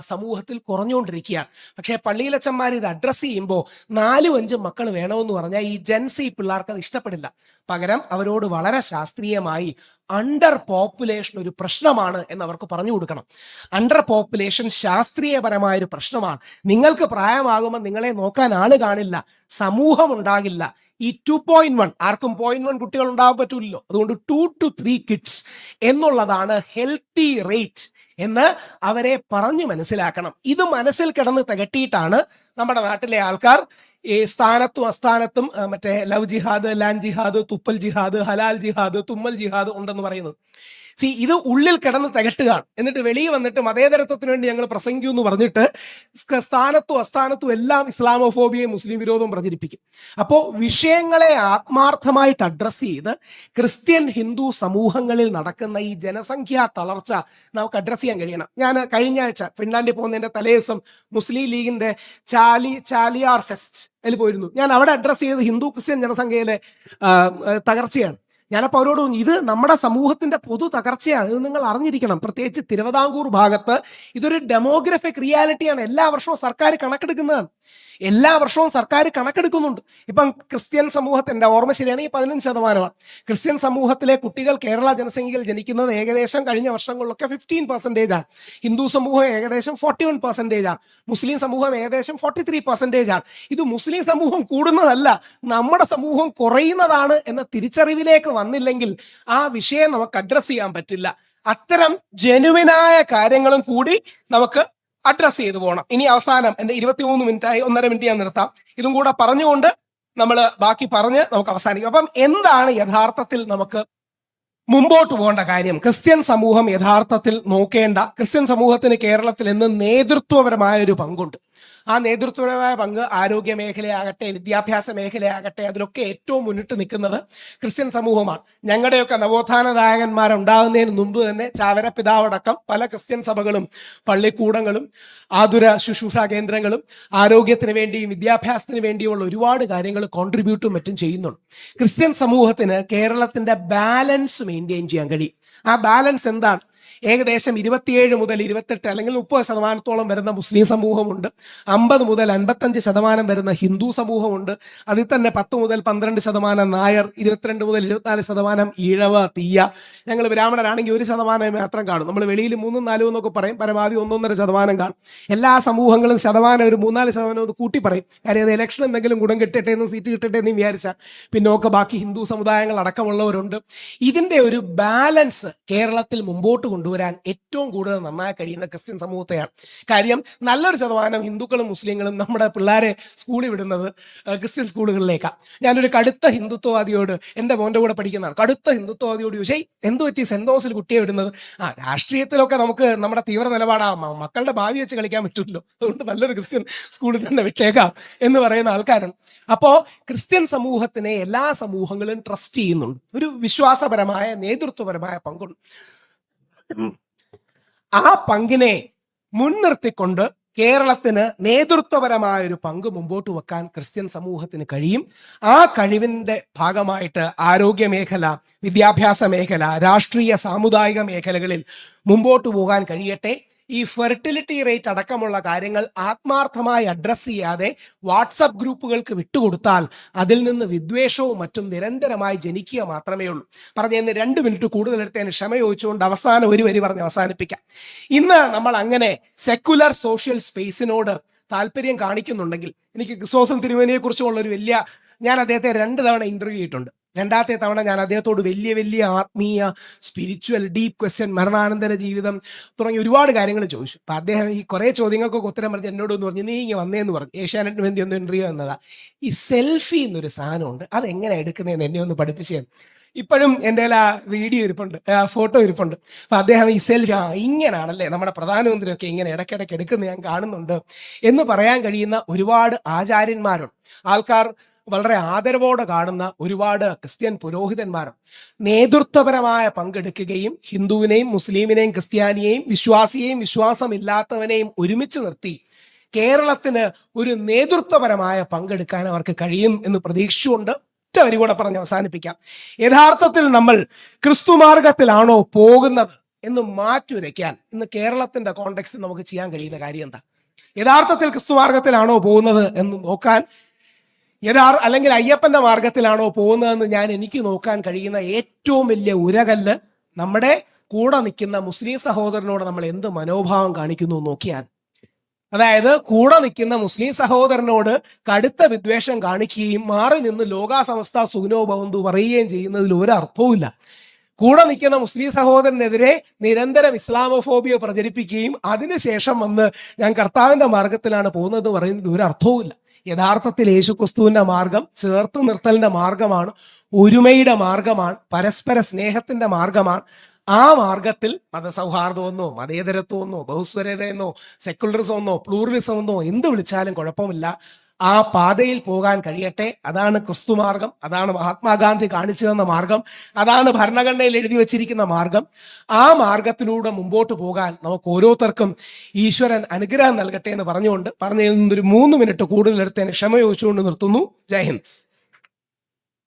സമൂഹത്തിൽ കുറഞ്ഞുകൊണ്ടിരിക്കുകയാണ് പക്ഷേ പള്ളിയിലച്ചന്മാർ ഇത് അഡ്രസ്സ് ചെയ്യുമ്പോൾ നാലും അഞ്ചും മക്കൾ വേണമെന്ന് പറഞ്ഞാൽ ഈ ജെൻസി പിള്ളേർക്ക് അത് ഇഷ്ടപ്പെടില്ല. പകരം അവരോട് വളരെ ശാസ്ത്രീയമായി അണ്ടർ പോപ്പുലേഷൻ ഒരു പ്രശ്നമാണ് എന്ന് അവർക്ക് പറഞ്ഞു കൊടുക്കണം. അണ്ടർ പോപ്പുലേഷൻ ശാസ്ത്രീയപരമായ ഒരു പ്രശ്നമാണ്. നിങ്ങൾക്ക് പ്രായമാകുമ്പോൾ നിങ്ങളെ നോക്കാൻ ആൾ കാണില്ല. സമൂഹം ഉണ്ടാകില്ല. ഈ ടു പോയിന്റ് വൺ ആർക്കും പോയിന്റ് വൺ കുട്ടികൾ ഉണ്ടാവാൻ പറ്റില്ലല്ലോ അതുകൊണ്ട് ടു ടു ത്രീ കിഡ്സ് എന്നുള്ളതാണ് ഹെൽത്തി റേറ്റ് എന്ന് അവരെ പറഞ്ഞു മനസ്സിലാക്കണം. ഇത് മനസ്സിൽ കിടന്ന് തികട്ടിയിട്ടാണ് നമ്മുടെ നാട്ടിലെ ആൾക്കാർ ഈ സ്ഥാനത്തും അസ്ഥാനത്തും മറ്റേ ലവ് ജിഹാദ് ലാൻ ജിഹാദ് തുപ്പൽ ജിഹാദ് ഹലാൽ ജിഹാദ് തുമ്മൽ ജിഹാദ് ഉണ്ടെന്ന് പറയുന്നത്. സി ഇത് ഉള്ളിൽ കിടന്ന് തികട്ടുകയാണ്. എന്നിട്ട് വെളിയിൽ വന്നിട്ട് മതേതരത്വത്തിന് വേണ്ടി ഞങ്ങൾ പ്രസംഗിക്കൂ എന്ന് പറഞ്ഞിട്ട് സ്ഥാനത്തും അസ്ഥാനത്തും എല്ലാം ഇസ്ലാമോഫോബിയയും മുസ്ലിം വിരോധവും പ്രചരിപ്പിക്കും. അപ്പോൾ വിഷയങ്ങളെ ആത്മാർത്ഥമായിട്ട് അഡ്രസ്സ് ചെയ്ത് ക്രിസ്ത്യൻ ഹിന്ദു സമൂഹങ്ങളിൽ നടക്കുന്ന ഈ ജനസംഖ്യാ തളർച്ച നമുക്ക് അഡ്രസ്സ് ചെയ്യാൻ കഴിയണം. ഞാൻ കഴിഞ്ഞ ആഴ്ച ഫിൻലാൻഡിൽ പോകുന്നതിന്റെ തലേദിവസം മുസ്ലിം ലീഗിന്റെ ചാലി ചാലിയാർ ഫെസ്റ്റ് അതിൽ പോയിരുന്നു. ഞാൻ അവിടെ അഡ്രസ്സ് ചെയ്ത് ഹിന്ദു ക്രിസ്ത്യൻ ജനസംഖ്യയിലെ തകർച്ചയാണ്. ഞാനപ്പോൾ അവരോട് ഇത് നമ്മുടെ സമൂഹത്തിന്റെ പൊതു തകർച്ചയാണ് ഇത് നിങ്ങൾ അറിഞ്ഞിരിക്കണം. പ്രത്യേകിച്ച് തിരുവിതാംകൂർ ഭാഗത്ത് ഇതൊരു ഡെമോഗ്രഫിക് റിയാലിറ്റിയാണ് എല്ലാ വർഷവും സർക്കാർ കണക്കെടുക്കുന്നതാണ്. എല്ലാ വർഷവും സർക്കാർ കണക്കെടുക്കുന്നുണ്ട്. ഇപ്പം ക്രിസ്ത്യൻ സമൂഹത്തിന്റെ ഓർമ്മ ശരിയാണെങ്കിൽ പതിനഞ്ച് ശതമാനമാണ്. ക്രിസ്ത്യൻ സമൂഹത്തിലെ കുട്ടികൾ കേരള ജനസംഖ്യയിൽ ജനിക്കുന്നത് ഏകദേശം കഴിഞ്ഞ വർഷങ്ങളിലൊക്കെ ഫിഫ്റ്റീൻ പെർസെന്റേജ് ആണ്. ഹിന്ദു സമൂഹം ഏകദേശം ഫോർട്ടി വൺ പെർസെന്റേജ് ആണ്. മുസ്ലിം സമൂഹം ഏകദേശം ഫോർട്ടി ത്രീ പെർസെന്റേജ് ആണ്. ഇത് മുസ്ലിം സമൂഹം കൂടുന്നതല്ല നമ്മുടെ സമൂഹം കുറയുന്നതാണ് എന്ന തിരിച്ചറിവിലേക്ക് വന്നില്ലെങ്കിൽ ആ വിഷയം നമുക്ക് അഡ്രസ്സ് ചെയ്യാൻ പറ്റില്ല. അത്തരം ജനുവിനായ കാര്യങ്ങളും കൂടി നമുക്ക് അഡ്രസ്സ് ചെയ്തു പോകണം. ഇനി അവസാനം എന്റെ ഇരുപത്തിമൂന്ന് മിനിറ്റായി ഒന്നര മിനിറ്റ് ഞാൻ നിർത്താം. ഇതും കൂടെ പറഞ്ഞുകൊണ്ട് നമ്മൾ ബാക്കി പറഞ്ഞ് നമുക്ക് അവസാനിക്കും. അപ്പം എന്താണ് യഥാർത്ഥത്തിൽ നമുക്ക് മുമ്പോട്ട് പോകേണ്ട കാര്യം? ക്രിസ്ത്യൻ സമൂഹം യഥാർത്ഥത്തിൽ നോക്കേണ്ട ക്രിസ്ത്യൻ സമൂഹത്തിന് കേരളത്തിൽ ഇന്ന് നേതൃത്വപരമായ ഒരു പങ്കുണ്ട്. ആ നേതൃത്വപരമായ പങ്ക് ആരോഗ്യ മേഖലയാകട്ടെ വിദ്യാഭ്യാസ മേഖലയാകട്ടെ അതിലൊക്കെ ഏറ്റവും മുന്നിട്ട് നിൽക്കുന്നത് ക്രിസ്ത്യൻ സമൂഹമാണ്. ഞങ്ങളുടെയൊക്കെ നവോത്ഥാന നായകന്മാരുണ്ടാകുന്നതിന് മുമ്പ് തന്നെ ചാവര പിതാവടക്കം പല ക്രിസ്ത്യൻ സഭകളും പള്ളിക്കൂടങ്ങളും ആതുര ശുശ്രൂഷ കേന്ദ്രങ്ങളും ആരോഗ്യത്തിന് വേണ്ടിയും വിദ്യാഭ്യാസത്തിന് വേണ്ടിയുമുള്ള ഒരുപാട് കാര്യങ്ങൾ കോൺട്രിബ്യൂട്ടും മറ്റും ചെയ്യുന്നുണ്ട്. ക്രിസ്ത്യൻ സമൂഹത്തിന് കേരളത്തിന്റെ ബാലൻസ് മെയിന്റെയിൻ ചെയ്യാൻ കഴിയും. ആ ബാലൻസ് എന്താണ്? ഏകദേശം ഇരുപത്തിയേഴ് മുതൽ ഇരുപത്തെട്ട് അല്ലെങ്കിൽ മുപ്പത് ശതമാനത്തോളം വരുന്ന മുസ്ലിം സമൂഹമുണ്ട്. അമ്പത് മുതൽ അൻപത്തഞ്ച് ശതമാനം വരുന്ന ഹിന്ദു സമൂഹമുണ്ട്. അതിൽ തന്നെ പത്ത് മുതൽ പന്ത്രണ്ട് ശതമാനം നായർ ഇരുപത്തിരണ്ട് മുതൽ ഇരുപത്തിനാല് ശതമാനം ഈഴവ തീയ ഞങ്ങൾ ബ്രാഹ്മണരാണെങ്കിൽ ഒരു ശതമാനം മാത്രം കാണും. നമ്മൾ വെളിയിൽ മൂന്നും നാലും എന്നൊക്കെ പറയും പരമാവധി ഒന്നൊന്നര ശതമാനം കാണും. എല്ലാ സമൂഹങ്ങളും ശതമാനം ഒരു മൂന്നാൽ ശതമാനം ഒന്ന് കൂട്ടി പറയും. കാര്യം അത് ഇലക്ഷൻ എന്തെങ്കിലും ഗുണം കിട്ടട്ടെ എന്ന് സീറ്റ് കിട്ടട്ടെ എന്ന് വിചാരിച്ചാൽ പിന്നോക്ക ബാക്കി ഹിന്ദു സമുദായങ്ങൾ അടക്കമുള്ളവരുണ്ട്. ഇതിന്റെ ഒരു ബാലൻസ് കേരളത്തിൽ മുമ്പോട്ട് കൊണ്ടുപോകാൻ കൊണ്ടുവരാൻ ഏറ്റവും കൂടുതൽ നന്നായി കഴിയുന്ന ക്രിസ്ത്യൻ സമൂഹത്തെയാണ്. കാര്യം നല്ലൊരു ശതമാനം ഹിന്ദുക്കളും മുസ്ലിങ്ങളും നമ്മുടെ പിള്ളേരെ സ്കൂളിൽ വിടുന്നത് ക്രിസ്ത്യൻ സ്കൂളുകളിലേക്കാണ് ഞാനൊരു കടുത്ത ഹിന്ദുത്വവാദിയോട് എന്റെ മോന്റെ കൂടെ പഠിക്കുന്നതാണ്. കടുത്ത ഹിന്ദുത്വവാദിയോട് ചോദിച്ചാൽ എന്ത് പറ്റി? സെൻതോസിൽ കുട്ടിയെ വിടുന്നത്? ആ രാഷ്ട്രീയത്തിലൊക്കെ നമുക്ക് നമ്മുടെ തീവ്ര നിലപാടാ. മക്കളുടെ ഭാവി വെച്ച് കളിക്കാൻ പറ്റില്ലല്ലോ അതുകൊണ്ട് നല്ലൊരു ക്രിസ്ത്യൻ സ്കൂളിൽ തന്നെ വിട്ടേക്കാം എന്ന് പറയുന്ന ആൾക്കാരാണ്. അപ്പോൾ ക്രിസ്ത്യൻ സമൂഹത്തിനെ എല്ലാ സമൂഹങ്ങളും ട്രസ്റ്റ് ചെയ്യുന്നുണ്ട്. ഒരു വിശ്വാസപരമായ നേതൃത്വപരമായ പങ്കുണ്ട്. ആ പങ്കിനെ മുൻനിർത്തിക്കൊണ്ട് കേരളത്തിന് നേതൃത്വപരമായ ഒരു പങ്ക് മുമ്പോട്ട് വെക്കാൻ ക്രിസ്ത്യൻ സമൂഹത്തിന് കഴിയും. ആ കഴിവിന്റെ ഭാഗമായിട്ട് ആരോഗ്യ മേഖല വിദ്യാഭ്യാസ മേഖല രാഷ്ട്രീയ സാമുദായിക മേഖലകളിൽ മുമ്പോട്ട് പോകാൻ കഴിയട്ടെ. ഈ ഫെർട്ടിലിറ്റി റേറ്റ് അടക്കമുള്ള കാര്യങ്ങൾ ആത്മാർത്ഥമായി അഡ്രസ്സ് ചെയ്യാതെ വാട്സപ്പ് ഗ്രൂപ്പുകൾക്ക് വിട്ടുകൊടുത്താൽ അതിൽ നിന്ന് വിദ്വേഷവും മറ്റും നിരന്തരമായി ജനിക്കുക മാത്രമേ ഉള്ളൂ. പറഞ്ഞു ഇന്ന് രണ്ട് മിനിറ്റ് കൂടുതൽ എടുത്തതിന് ക്ഷമ ചോദിച്ചുകൊണ്ട് അവസാനം ഒരു വരി പറഞ്ഞ് അവസാനിപ്പിക്കാം. ഇന്ന് നമ്മൾ അങ്ങനെ സെക്കുലർ സോഷ്യൽ സ്പേസിനോട് താല്പര്യം കാണിക്കുന്നുണ്ടെങ്കിൽ എനിക്ക് ക്രിസോസം തിരുവേനിയെ കുറിച്ചുള്ള ഒരു വലിയ ഞാൻ അദ്ദേഹത്തെ രണ്ട് തവണ ഇന്റർവ്യൂ ചെയ്തിട്ടുണ്ട്. രണ്ടാമത്തെ തവണ ഞാൻ അദ്ദേഹത്തോട് വലിയ വലിയ ആത്മീയ സ്പിരിച്വൽ ഡീപ്പ് ക്വസ്റ്റ്യൻ മരണാനന്തര ജീവിതം തുടങ്ങി ഒരുപാട് കാര്യങ്ങൾ ചോദിച്ചു. അപ്പം അദ്ദേഹം ഈ കുറേ ചോദ്യങ്ങൾക്കൊക്കെ ഉത്തരം പറഞ്ഞ് എന്നോട് ഒന്ന് പറഞ്ഞു നീ ഇങ്ങനെ വന്നേന്ന് പറഞ്ഞു. ഏഷ്യാനെറ്റ് വേണ്ടി ഒന്ന് ഇന്റർവ്യൂ എന്നതാ ഈ സെൽഫി എന്നൊരു സാധനമുണ്ട്. അത് എങ്ങനെ എടുക്കുന്നതെന്ന് എന്നെ ഒന്ന് പഠിപ്പിച്ചു ഇപ്പോഴും എന്റെ ആ വീഡിയോ ഇരിപ്പുണ്ട് ഫോട്ടോ ഇരിപ്പുണ്ട്. അപ്പം അദ്ദേഹം ഈ സെൽഫി ആ ഇങ്ങനാണല്ലേ നമ്മുടെ പ്രധാനമന്ത്രിയൊക്കെ ഇങ്ങനെ ഇടയ്ക്കിടയ്ക്ക് എടുക്കുന്ന ഞാൻ കാണുന്നുണ്ട് എന്ന് പറയാൻ കഴിയുന്ന ഒരുപാട് ആചാര്യന്മാരുണ്ട്. ആൾക്കാർ വളരെ ആദരവോടെ കാണുന്ന ഒരുപാട് ക്രിസ്ത്യൻ പുരോഹിതന്മാരും നേതൃത്വപരമായ പങ്കെടുക്കുകയും ഹിന്ദുവിനെയും മുസ്ലിമിനെയും ക്രിസ്ത്യാനിയെയും വിശ്വാസിയെയും വിശ്വാസമില്ലാത്തവനെയും ഒരുമിച്ച് നിർത്തി കേരളത്തിന് ഒരു നേതൃത്വപരമായ പങ്കെടുക്കാൻ അവർക്ക് കഴിയും എന്ന് പ്രതീക്ഷിച്ചുകൊണ്ട് ഒറ്റവരി കൂടെ പറഞ്ഞ് അവസാനിപ്പിക്കാം. യഥാർത്ഥത്തിൽ നമ്മൾ ക്രിസ്തുമാർഗത്തിലാണോ പോകുന്നത് എന്ന് മാറ്റുരയ്ക്കാൻ ഇന്ന് കേരളത്തിന്റെ കോണ്ടെക്സ്റ്റ് നമുക്ക് ചെയ്യാൻ കഴിയുന്ന കാര്യം എന്താ? യഥാർത്ഥത്തിൽ ക്രിസ്തുമാർഗത്തിലാണോ പോകുന്നത് എന്ന് നോക്കാൻ യഥാർ അല്ലെങ്കിൽ അയ്യപ്പന്റെ മാർഗത്തിലാണോ പോകുന്നതെന്ന് ഞാൻ എനിക്ക് നോക്കാൻ കഴിയുന്ന ഏറ്റവും വലിയ ഉരകല്ല് നമ്മുടെ കൂടെ നിൽക്കുന്ന മുസ്ലിം സഹോദരനോട് നമ്മൾ എന്ത് മനോഭാവം കാണിക്കുന്നു നോക്കിയാൽ. അതായത് കൂടെ നിൽക്കുന്ന മുസ്ലിം സഹോദരനോട് കടുത്ത വിദ്വേഷം കാണിക്കുകയും മാറി നിന്ന് ലോകാസമസ്ത സുഖനോ ഭവന്തു പറയുകയും ചെയ്യുന്നതിൽ ഒരു അർത്ഥവുമില്ല കൂടെ നിൽക്കുന്ന മുസ്ലിം സഹോദരനെതിരെ നിരന്തരം ഇസ്ലാമോഫോബിയ പ്രചരിപ്പിക്കുകയും അതിനുശേഷം വന്ന് ഞാൻ കർത്താവിന്റെ മാർഗത്തിലാണ് പോകുന്നത് പറയുന്നതിൽ ഒരു അർത്ഥവുമില്ല യഥാർത്ഥത്തിൽ യേശുക്രിസ്തുവിന്റെ മാർഗം ചേർത്ത് നിർത്തലിന്റെ മാർഗമാണ് ഒരുമയുടെ മാർഗമാണ് പരസ്പര സ്നേഹത്തിന്റെ മാർഗമാണ്. ആ മാർഗത്തിൽ മതസൗഹാർദ്ദമെന്നോ മതേതരത്വമെന്നോ ബഹുസ്വരതയെന്നോ സെക്കുലറിസം എന്നോ പ്ലൂറലിസം എന്നോ എന്ത് വിളിച്ചാലും കുഴപ്പമില്ല. ആ പാതയിൽ പോകാൻ കഴിയട്ടെ. അതാണ് ക്രിസ്തു മാർഗം അതാണ് മഹാത്മാഗാന്ധി കാണിച്ചു തന്ന മാർഗം. അതാണ് ഭരണഘടനയിൽ എഴുതി വച്ചിരിക്കുന്ന മാർഗം. ആ മാർഗത്തിലൂടെ മുമ്പോട്ട് പോകാൻ നമുക്ക് ഓരോരുത്തർക്കും ഈശ്വരൻ അനുഗ്രഹം നൽകട്ടെ എന്ന് പറഞ്ഞുകൊണ്ട് പറഞ്ഞു ഒരു മൂന്ന് മിനിറ്റ് കൂടുതൽ എടുത്തതിന് ക്ഷമ ചോദിച്ചുകൊണ്ട് നിർത്തുന്നു. ജയ് ഹിന്ദ്.